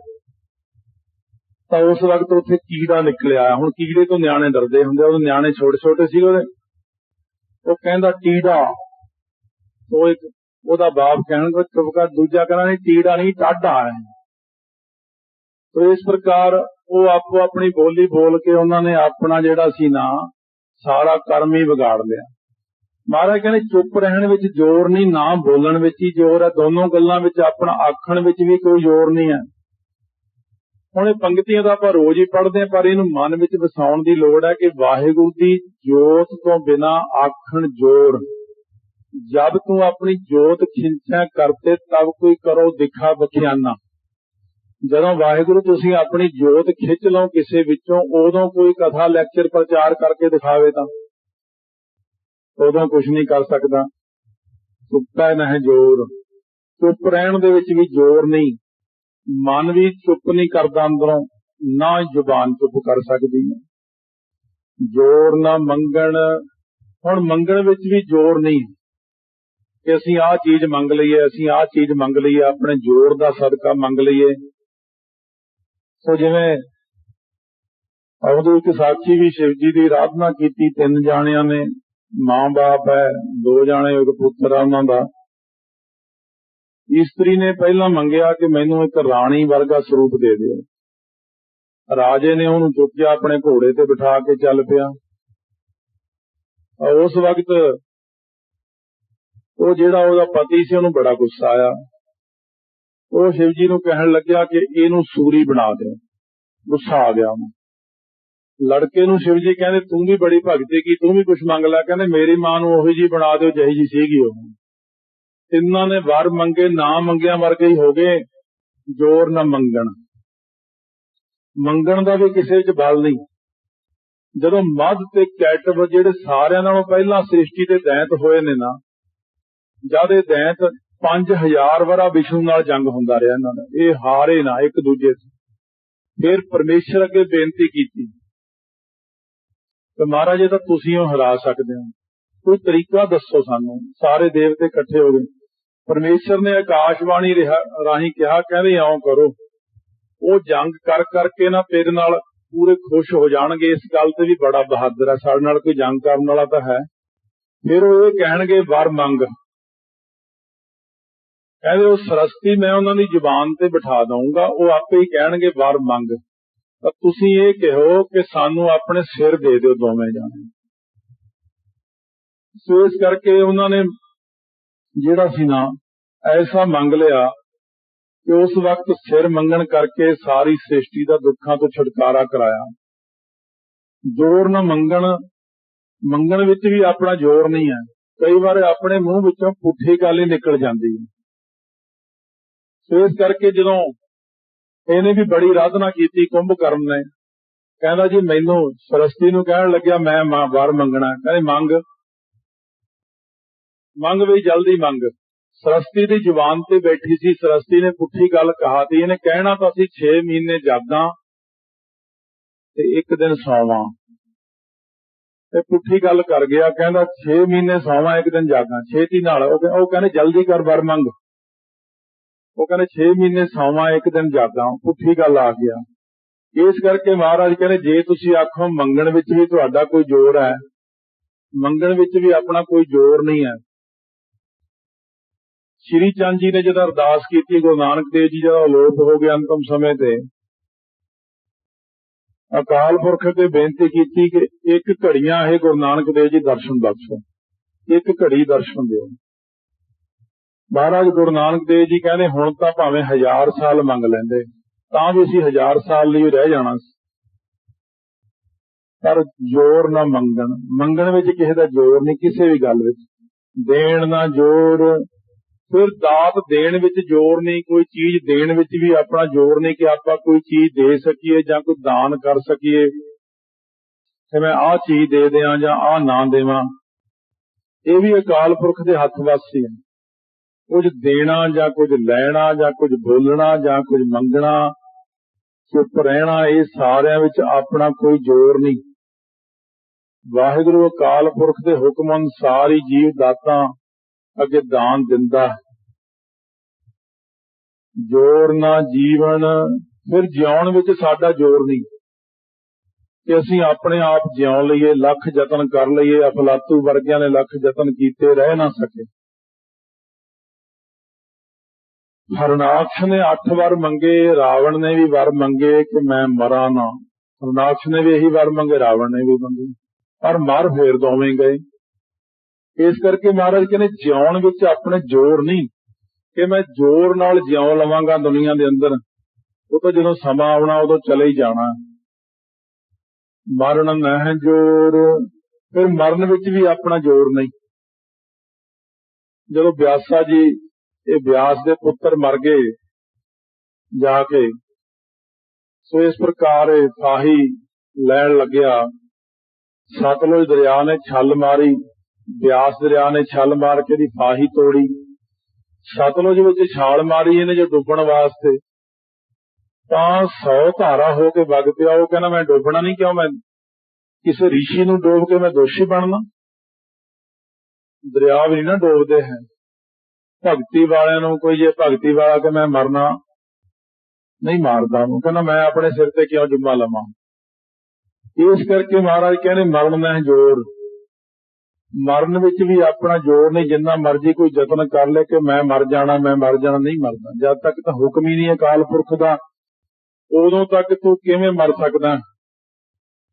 ਤਾਂ ਉਸ ਵਕਤ ਉੱਥੇ ਕੀੜਾ ਨਿਕਲਿਆ। ਹੁਣ ਕੀੜੇ ਤੋਂ ਨਿਆਣੇ ਡਰਦੇ ਹੁੰਦੇ ਉਹ ਨਿਆਣੇ ਛੋਟੇ ਛੋਟੇ ਸੀ ਉਹਦੇ। ਉਹ ਕਹਿੰਦਾ ਟੀੜਾ ਉਹ ਇੱਕ, ਉਹਦਾ ਬਾਪ ਕਹਿਣਗਾ ਚੁੱਪ ਕਰ, ਦੂਜਾ ਕਹਿੰਦਾ, ਨਹੀਂ ਟੀੜਾ ਨਹੀਂ ਟਾਡਾ ਹੈ ਤੋ ਇਸ ਪ੍ਰਕਾਰ ਉਹ ਆਪੋ ਆਪਣੀ ਬੋਲੀ ਬੋਲ ਕੇ ਉਹਨਾਂ ਨੇ ਆਪਣਾ ਜਿਹੜਾ ਸੀ ਨਾ, ਸਾਰਾ ਕਰਮ ਹੀ ਵਿਗਾੜ ਲਿਆ। ਮਹਾਰਾਜ ਕਹਿੰਦੇ, ਚੁੱਪ ਰਹਿਣ ਵਿੱਚ ਜ਼ੋਰ ਨਹੀਂ, ਨਾ ਬੋਲਣ ਵਿੱਚ ਹੀ ਜ਼ੋਰ ਹੈ। ਦੋਨੋਂ ਗੱਲਾਂ ਵਿੱਚ ਆਪਣਾ ਆਖਣ ਵਿੱਚ ਵੀ ਕੋਈ ਜ਼ੋਰ ਨਹੀਂ ਹੈ। ਹੁਣ ਇਹ ਪੰਕਤੀਆਂ ਦਾ ਆਪਾਂ ਰੋਜ਼ ਹੀ ਪੜ੍ਹਦੇ ਹਾਂ, ਪਰ ਇਹਨੂੰ ਮਨ ਵਿੱਚ ਵਸਾਉਣ ਦੀ ਲੋੜ ਹੈ ਕਿ ਵਾਹਿਗੁਰੂ ਦੀ ਜੋਤ ਤੋਂ ਬਿਨਾ ਆਖਣ ਜ਼ੋਰ ਜਦ ਤੂੰ ਆਪਣੀ ਜੋਤ ਖਿੰਚਿਆ ਕਰਤੇ, ਤਬ ਕੋਈ ਕਰੋ ਦਿਖਾ ਬਖਿਆਨਾ। ਜਦੋਂ ਵਾਹਿਗੁਰੂ ਤੁਸੀਂ ਆਪਣੀ ਜੋਤ ਖਿੱਚ ਲਓ ਕਿਸੇ ਵਿੱਚੋਂ, ਉਦੋਂ ਕੋਈ ਕਥਾ ਲੈਕਚਰ ਪ੍ਰਚਾਰ ਕਰਕੇ ਦਿਖਾਵੇ ਤਾਂ। ਉਦੋਂ ਕੁਝ ਨਹੀਂ ਕਰ ਸਕਦਾ। ਚੁੱਪਾ ਨਹਿ ਜੋਰ। ਚੁੱਪ ਰਹਿਣ ਦੇ ਵਿੱਚ ਵੀ ਜ਼ੋਰ ਨਹੀਂ। ਮਨ ਵੀ ਚੁੱਪ ਨਹੀਂ ਕਰਦਾ ਅੰਦਰੋਂ, ਨਾ ਜ਼ੁਬਾਨ ਚੁੱਪ ਕਰ ਸਕਦੀ ਹੈ। ਜ਼ੋਰ ਨਾ ਮੰਗਣ, ਹੁਣ ਮੰਗਣ ਵਿੱਚ ਵੀ ਜ਼ੋਰ ਨਹੀਂ। ਕਿ ਅਸੀਂ ਆਹ ਚੀਜ਼ ਮੰਗ ਲਈਏ, ਅਸੀਂ ਆਹ ਚੀਜ਼ ਮੰਗ ਲਈਏ, ਆਪਣੇ ਜ਼ੋਰ ਦਾ ਸਦਕਾ ਮੰਗ ਲਈਏ। ਸੋ ਜਿਵੇਂ ਉਹਦੇ ਇੱਕ ਸਾਖੀ ਵੀ ਸ਼ਿਵ ਜੀ ਦੀ ਆਰਾਧਨਾ ਕੀਤੀ, ਤਿੰਨ ਜਾਣਿਆਂ ਨੇ, ਮਾਂ-ਬਾਪ ਹੈ, ਦੋ ਜਾਣੇ, ਇੱਕ ਪੁੱਤਰ ਆ ਉਹਨਾਂ ਦਾ। ਇਸਤਰੀ ਨੇ ਪਹਿਲਾਂ ਮੰਗਿਆ ਕਿ ਮੈਨੂੰ ਇੱਕ ਰਾਣੀ ਵਰਗਾ ਸਰੂਪ ਦੇ ਦਿਓ। ਰਾਜੇ ਨੇ ਉਹਨੂੰ ਚੁੱਕਿਆ ਆਪਣੇ ਘੋੜੇ ਤੇ ਬਿਠਾ ਕੇ ਚੱਲ ਪਿਆ। ਉਸ ਵਕਤ ਉਹ ਜਿਹੜਾ ਉਹਦਾ ਪਤੀ ਸੀ, ਉਹਨੂੰ ਬੜਾ ਗੁੱਸਾ ਆਇਆ। ਉਹ ਸ਼ਿਵ ਜੀ ਨੂੰ ਕਹਿਣ ਲੱਗਿਆ ਕਿ ਇਹਨੂੰ ਸੂਰੀ ਬਣਾ ਦਿਓ। ਗੁੱਸਾ ਆ ਗਿਆ ਉਹਨੂੰ। ਲੜਕੇ ਨੂੰ ਸ਼ਿਵ ਜੀ ਕਹਿੰਦੇ, ਤੂੰ ਵੀ ਬੜੀ ਭਗਤੀ ਕੀ ਤੂੰ ਵੀ ਕੁਝ ਮੰਗ ਲੈ। ਕਹਿੰਦੇ, ਮੇਰੀ ਮਾਂ ਨੂੰ ਉਹੀ ਜੀ ਬਣਾ ਦਿਓ, ਜਿਹੀ ਜੀ ਸੀਗੀ ਉਹ। ਤਿੰਨਾਂ ਨੇ ਵਰ ਮੰਗੇ, ਨਾ ਮੰਗਿਆ ਵਰਗੇ ਹੀ ਹੋ ਗਏ, ਜ਼ੋਰ ਨਾ ਮੰਗਣ। ਮੰਗਣ ਦਾ ਵੀ ਕਿਸੇ ਵਿੱਚ ਬਲ ਨਹੀਂ। ਜਦੋਂ ਮੱਧ ਤੇ ਕੈਟਵ ਜਿਹੜੇ ਸਾਰਿਆਂ ਨਾਲੋਂ ਪਹਿਲਾਂ ਸ੍ਰਿਸ਼ਟੀ ਤੇ ਦੈਂਤ ਹੋਏ ਨੇ ਨਾ, ਜਦ ਇਹ ਦੈਂਤ 5000 ਵਰਾ ਵਿਸ਼ਨੂੰ ਨਾਲ ਜੰਗ ਹੁੰਦਾ ਰਿਹਾ ਇਹਨਾਂ ਦਾ, ਇਹ ਹਾਰੇ ਨਾ, ਇੱਕ ਦੂਜੇ ਤੋਂ। ਫਿਰ ਪਰਮੇਸ਼ਰ ਅੱਗੇ ਬੇਨਤੀ ਕੀਤੀ। ਤੇ ਮਹਾਰਾਜ, ਇਹ ਤਾਂ ਤੁਸੀਂ ਉਹ ਹਰਾ ਸਕਦੇ ਹੋ। ਕੋਈ ਤਰੀਕਾ ਦੱਸੋ ਸਾਨੂੰ, ਸਾਰੇ ਦੇਵਤੇ ਇਕੱਠੇ ਹੋ ਗਏ। ਪਰਮੇਸ਼ਰ ਨੇ ਆਕਾਸ਼ਵਾਣੀ ਰਾਹੀਂ ਕਿਹਾ, ਕਹਿੰਦੇ ਆਉ ਕਰੋ। ਉਹ ਜੰਗ ਕਰ ਕਰਕੇ ਨਾ ਤੇਰੇ ਨਾਲ ਪੂਰੇ ਖੁਸ਼ ਹੋ ਜਾਣਗੇ। ਇਸ ਗੱਲ ਤੇ ਵੀ ਬੜਾ ਬਹਾਦਰ ਹੈ ਸਾਡੇ ਨਾਲ ਕੋਈ ਜੰਗ ਕਰਨ ਵਾਲਾ ਤਾਂ ਹੈ। ਫਿਰ ਉਹ ਇਹ ਕਹਿਣਗੇ, ਵਰ ਮੰਗ। ਕਹਿੰਦੇ, ਉਹ ਸਰਸਤੀ ਮੈਂ ਉਹਨਾਂ ਦੀ ਜ਼ੁਬਾਨ ਤੇ ਬਿਠਾ ਦਊਂਗਾ। ਉਹ ਆਪੇ ਹੀ ਕਹਿਣਗੇ, ਵਰ ਮੰਗ। ਤਾਂ ਤੁਸੀਂ ਇਹ ਕਹੋ ਕਿ ਸਾਨੂੰ ਆਪਣੇ ਸਿਰ ਦੇ ਦਿਓ ਦੋਵੇਂ ਜਾਣੇ। ਸੋ ਇਸ ਕਰਕੇ ਉਹਨਾਂ ਨੇ ਜਿਹੜਾ ਸੀ ਨਾ, ਐਸਾ ਮੰਗ ਲਿਆ ਕਿ ਉਸ ਵਕਤ ਸਿਰ ਮੰਗਣ ਕਰਕੇ ਸਾਰੀ ਸ੍ਰਿਸ਼ਟੀ ਦਾ ਦੁੱਖਾਂ ਤੋਂ ਛੁਟਕਾਰਾ ਕਰਾਇਆ। ਜ਼ੋਰ ਨਾ ਮੰਗਣ ਮੰਗਣ ਵਿੱਚ ਵੀ ਆਪਣਾ ਜ਼ੋਰ ਨਹੀਂ ਹੈ। ਕਈ ਵਾਰ ਆਪਣੇ ਮੂੰਹ ਵਿੱਚੋਂ ਪੁੱਠੀ ਗੱਲ ਹੀ ਨਿਕਲ ਜਾਂਦੀ ਹੈ। ਸੋ ਇਸ ਕਰਕੇ ਜਦੋਂ ਇਹਨੇ ਵੀ ਬੜੀ ਆਰਾਧਨਾ ਕੀਤੀ ਕੁੰਭਕਰਨ ਨੇ, ਕਹਿੰਦਾ ਜੀ ਮੈਨੂੰ ਸਰਸਤੀ ਨੂੰ ਕਹਿਣ ਲੱਗਿਆ, ਮੈਂ ਵਰ ਮੰਗਣਾ ਕਹਿੰਦੇ, ਮੰਗ ਮੰਗ ਵੀ ਜਲਦੀ ਮੰਗ। ਸਰਸਤੀ ਦੀ ਜ਼ੁਬਾਨ ਤੇ ਬੈਠੀ ਸੀ, ਸਰਸਤੀ ਨੇ ਪੁੱਠੀ ਗੱਲ ਕਹਾਤੀ ਇਹਨੇ ਕਹਿਣਾ ਤਾਂ ਸੀ 6 ਮਹੀਨੇ ਜਾਗਾਂ ਤੇ ਇੱਕ ਦਿਨ ਸੌਵਾਂ। ਤੇ ਪੁੱਠੀ ਗੱਲ ਕਰ ਗਿਆ, ਕਹਿੰਦਾ 6 ਮਹੀਨੇ ਸੌਵਾਂ, ਇੱਕ ਦਿਨ ਜਾਗਾਂ, ਛੇਤੀ ਨਾਲ, ਉਹ ਕਹਿੰਦੇ ਜਲਦੀ ਕਰ ਵਰ ਮੰਗ। ਉਹ ਕਹਿੰਦੇ 6 ਮਹੀਨੇ ਸੌਵਾਂ, ਇੱਕ ਦਿਨ ਜਾਗਾਂ, ਪੁੱਠੀ ਗੱਲ ਆ ਗਿਆ। ਇਸ ਕਰਕੇ ਮਹਾਰਾਜ ਕਹਿੰਦੇ, ਜੇ ਤੁਸੀਂ ਆਖੋ ਮੰਗਣ ਵਿੱਚ ਵੀ ਤੁਹਾਡਾ ਕੋਈ ਜ਼ੋਰ ਹੈ, ਮੰਗਣ ਵਿੱਚ ਵੀ ਆਪਣਾ ਕੋਈ ਜ਼ੋਰ ਨਹੀਂ ਹੈ ਸ਼੍ਰੀ ਚੰਦ ਜੀ ਨੇ ਜਦੋਂ ਅਰਦਾਸ ਕੀਤੀ, ਗੁਰੂ ਨਾਨਕ ਦੇਵ ਜੀ ਜਦੋਂ ਅਲੋਪ ਹੋ ਗਿਆ ਅੰਤਮ ਸਮੇਂ ਤੇ, ਅਕਾਲ ਪੁਰਖ ਤੇ ਬੇਨਤੀ ਕੀਤੀ ਕਿ ਇੱਕ ਘੜੀਆਂ ਇਹ ਗੁਰੂ ਨਾਨਕ ਦੇਵ ਜੀ ਦਰਸ਼ਨ ਬਖਸ਼ੋ। ਇੱਕ ਘੜੀ ਦਰਸ਼ਨ ਦਿਓ। ਮਹਾਰਾਜ ਗੁਰੂ ਨਾਨਕ ਦੇਵ ਜੀ ਕਹਿੰਦੇ, ਹੁਣ ਤਾਂ ਭਾਵੇਂ ਹਜ਼ਾਰ ਸਾਲ ਮੰਗ ਲੈਂਦੇ, ਤਾਂ ਵੀ ਅਸੀਂ ਹਜ਼ਾਰ ਸਾਲ ਲਈ ਰਹਿ ਜਾਣਾ ਸੀ। ਪਰ ਜ਼ੋਰ ਨਾ ਮੰਗਣ। ਮੰਗਣ ਵਿੱਚ ਕਿਸੇ ਦਾ ਜ਼ੋਰ ਨਹੀਂ, ਕਿਸੇ ਵੀ ਗੱਲ ਵਿੱਚ। ਦੇਣ ਨਾ ਜ਼ੋਰ। ਫਿਰ ਦਾਤ ਦੇਣ ਵਿੱਚ ਜ਼ੋਰ ਨਹੀਂ, ਕੋਈ ਚੀਜ਼ ਦੇਣ ਵਿੱਚ ਵੀ ਆਪਣਾ ਜ਼ੋਰ ਨਹੀਂ ਕਿ ਆਪਾਂ ਕੋਈ ਚੀਜ਼ ਦੇ ਸਕੀਏ ਜਾਂ ਕੋਈ ਦਾਨ ਕਰ ਸਕੀਏ। ਕਿ ਮੈਂ ਆਹ ਚੀਜ਼ ਦੇ ਦਿਆਂ ਜਾਂ ਆਹ ਨਾ ਦੇਵਾਂ। ਇਹ ਵੀ ਅਕਾਲ ਪੁਰਖ ਦੇ ਹੱਥ ਵਾਸੀ ਹੈ। ਕੁਝ ਦੇਣਾ ਜਾਂ ਕੁਝ ਲੈਣਾ ਜਾਂ ਕੁਝ ਬੋਲਣਾ ਜਾਂ ਕੁਝ ਮੰਗਣਾ, ਚੁੱਪ ਰਹਿਣਾ, ਇਹ ਸਾਰਿਆਂ ਵਿੱਚ ਆਪਣਾ ਕੋਈ ਜ਼ੋਰ ਨਹੀਂ। ਵਾਹਿਗੁਰੂ ਅਕਾਲ ਪੁਰਖ ਦੇ ਹੁਕਮ ਅਨੁਸਾਰ ਹੀ ਜੀਵ ਦਾਤਾ ਅੱਗੇ ਦਾਨ ਦਿੰਦਾ ਹੈ। ਜੋਰ ਨਾ ਜੀਵਨ, ਫਿਰ ਜਿਉਣ ਵਿੱਚ ਸਾਡਾ ਜੋਰ ਨਹੀਂ। ਕਿ ਅਸੀਂ ਆਪਣੇ ਆਪ ਜਿਉਣ ਲਈਏ, ਲੱਖ ਯਤਨ ਕਰ ਲਈਏ, ਅਫਲਾਤੂ ਵਰਗਿਆਂ ਨੇ ਲੱਖ ਯਤਨ ਕੀਤੇ, ਰਹਿ ਨਾ ਸਕੇ। ਹਰਨਾਕਸ਼ ਨੇ 8 ਵਾਰ ਮੰਗੇ, ਰਾਵਣ ਨੇ ਵੀ ਵਰ ਮੰਗੇ ਕਿ ਮੈਂ ਮਰਾਂ ਨਾ। ਹਰਨਾਕਸ਼ ਨੇ ਵੀ ਇਹੀ ਵਰ ਮੰਗੇ, ਰਾਵਣ ਨੇ ਵੀ ਮੰਗੇ। ਪਰ ਮਰ ਫੇਰ ਦੋਵੇਂ ਗਏ। ਇਸ ਕਰਕੇ ਮਹਾਰਾਜ ਕਹਿੰਦੇ ਜਿਉਣ ਵਿੱਚ ਆਪਣੇ ਜ਼ੋਰ ਨਹੀਂ, ਕਿ ਮੈਂ ਜ਼ੋਰ ਨਾਲ ਜਿਉ ਲਵਾਂਗਾ ਦੁਨੀਆ ਦੇ ਅੰਦਰ। ਉਹ ਤਾਂ ਜਦੋਂ ਸਮਾਂ ਆਉਣਾ, ਉਦੋਂ ਚਲੇ ਹੀ ਜਾਣਾ। ਮਰਨ ਨਹੀਂ ਜ਼ੋਰ, ਫਿਰ ਮਰਨ ਵਿੱਚ ਵੀ ਆਪਣਾ ਜ਼ੋਰ ਨਹੀਂ। ਜਦੋਂ ਵਿਆਸਾ ਜੀ, ਇਹ ਵਿਆਸ ਦੇ ਪੁੱਤਰ ਮਰ ਗਏ ਜਾ ਕੇ, ਸੋ ਇਸ ਪ੍ਰਕਾਰ ਇਹ ਫਾਹੀ ਲੈਣ ਲੱਗਿਆ। ਸਤਲੁਜ ਦਰਿਆ ਨੇ ਛਲ ਮਾਰੀ। ਬਿਆਸ ਦਰਿਆ ਨੇ ਛਲ ਮਾਰ ਕੇ ਦੀ ਫਾਹੀ ਤੋੜੀ। ਸਤਲੁਜ ਵਿੱਚ ਛਾਲ ਮਾਰੀ ਇਹਨੇ ਜੋ ਡੁੱਬਣ ਵਾਸਤੇ। ਤਾਂ ਸੌ ਧਾਰਾ ਹੋ ਕੇ ਵਗ ਪਿਆ। ਉਹ ਕਹਿੰਦਾ, ਮੈਂ ਡੁੱਬਣਾ ਨਹੀਂ, ਕਿਉਂ? ਮੈਂ ਕਿਸੇ ઋષਿ ਨੂੰ ਡੋਬ ਕੇ ਮੈਂ ਦੋਸ਼ੀ ਬਣਨਾ। ਦਰਿਆ ਵੀ ਨਾ ਡੋਬਦੇ ਹੈ। ਭਗਤੀ ਵਾਲਿਆਂ ਨੂੰ ਕੋਈ ਜੇ ਭਗਤੀ ਵਾਲਾ ਕਿ ਮੈਂ ਮਰਨਾ, ਨਹੀਂ ਮਾਰਦਾ ਉਹ ਕਹਿੰਦਾ, ਮੈਂ ਆਪਣੇ ਸਿਰ ਤੇ ਕਿਉਂ ਜੁੰਮਾ ਲਵਾਂ? ਇਸ ਕਰਕੇ ਮਹਾਰਾਜ ਕਹਿੰਦੇ, ਮਰਨ ਮੈਂ ਜ਼ੋਰ ਮਰਨ ਵਿੱਚ ਵੀ ਆਪਣਾ ਜ਼ੋਰ ਨਹੀਂ, ਜਿੰਨਾ ਮਰਜ਼ੀ ਕੋਈ ਯਤਨ ਕਰ ਲੈ ਕਿ ਮੈਂ ਮਰ ਜਾਣਾ, ਮੈਂ ਮਰ ਜਾਣਾ, ਨਹੀਂ ਮਰਦਾ ਜਦ ਤੱਕ ਤਾਂ ਹੁਕਮ ਹੀ ਨਹੀਂ ਅਕਾਲ ਪੁਰਖ ਦਾ, ਉਦੋਂ ਤੱਕ ਤੂੰ ਕਿਵੇਂ ਮਰ ਸਕਦਾ?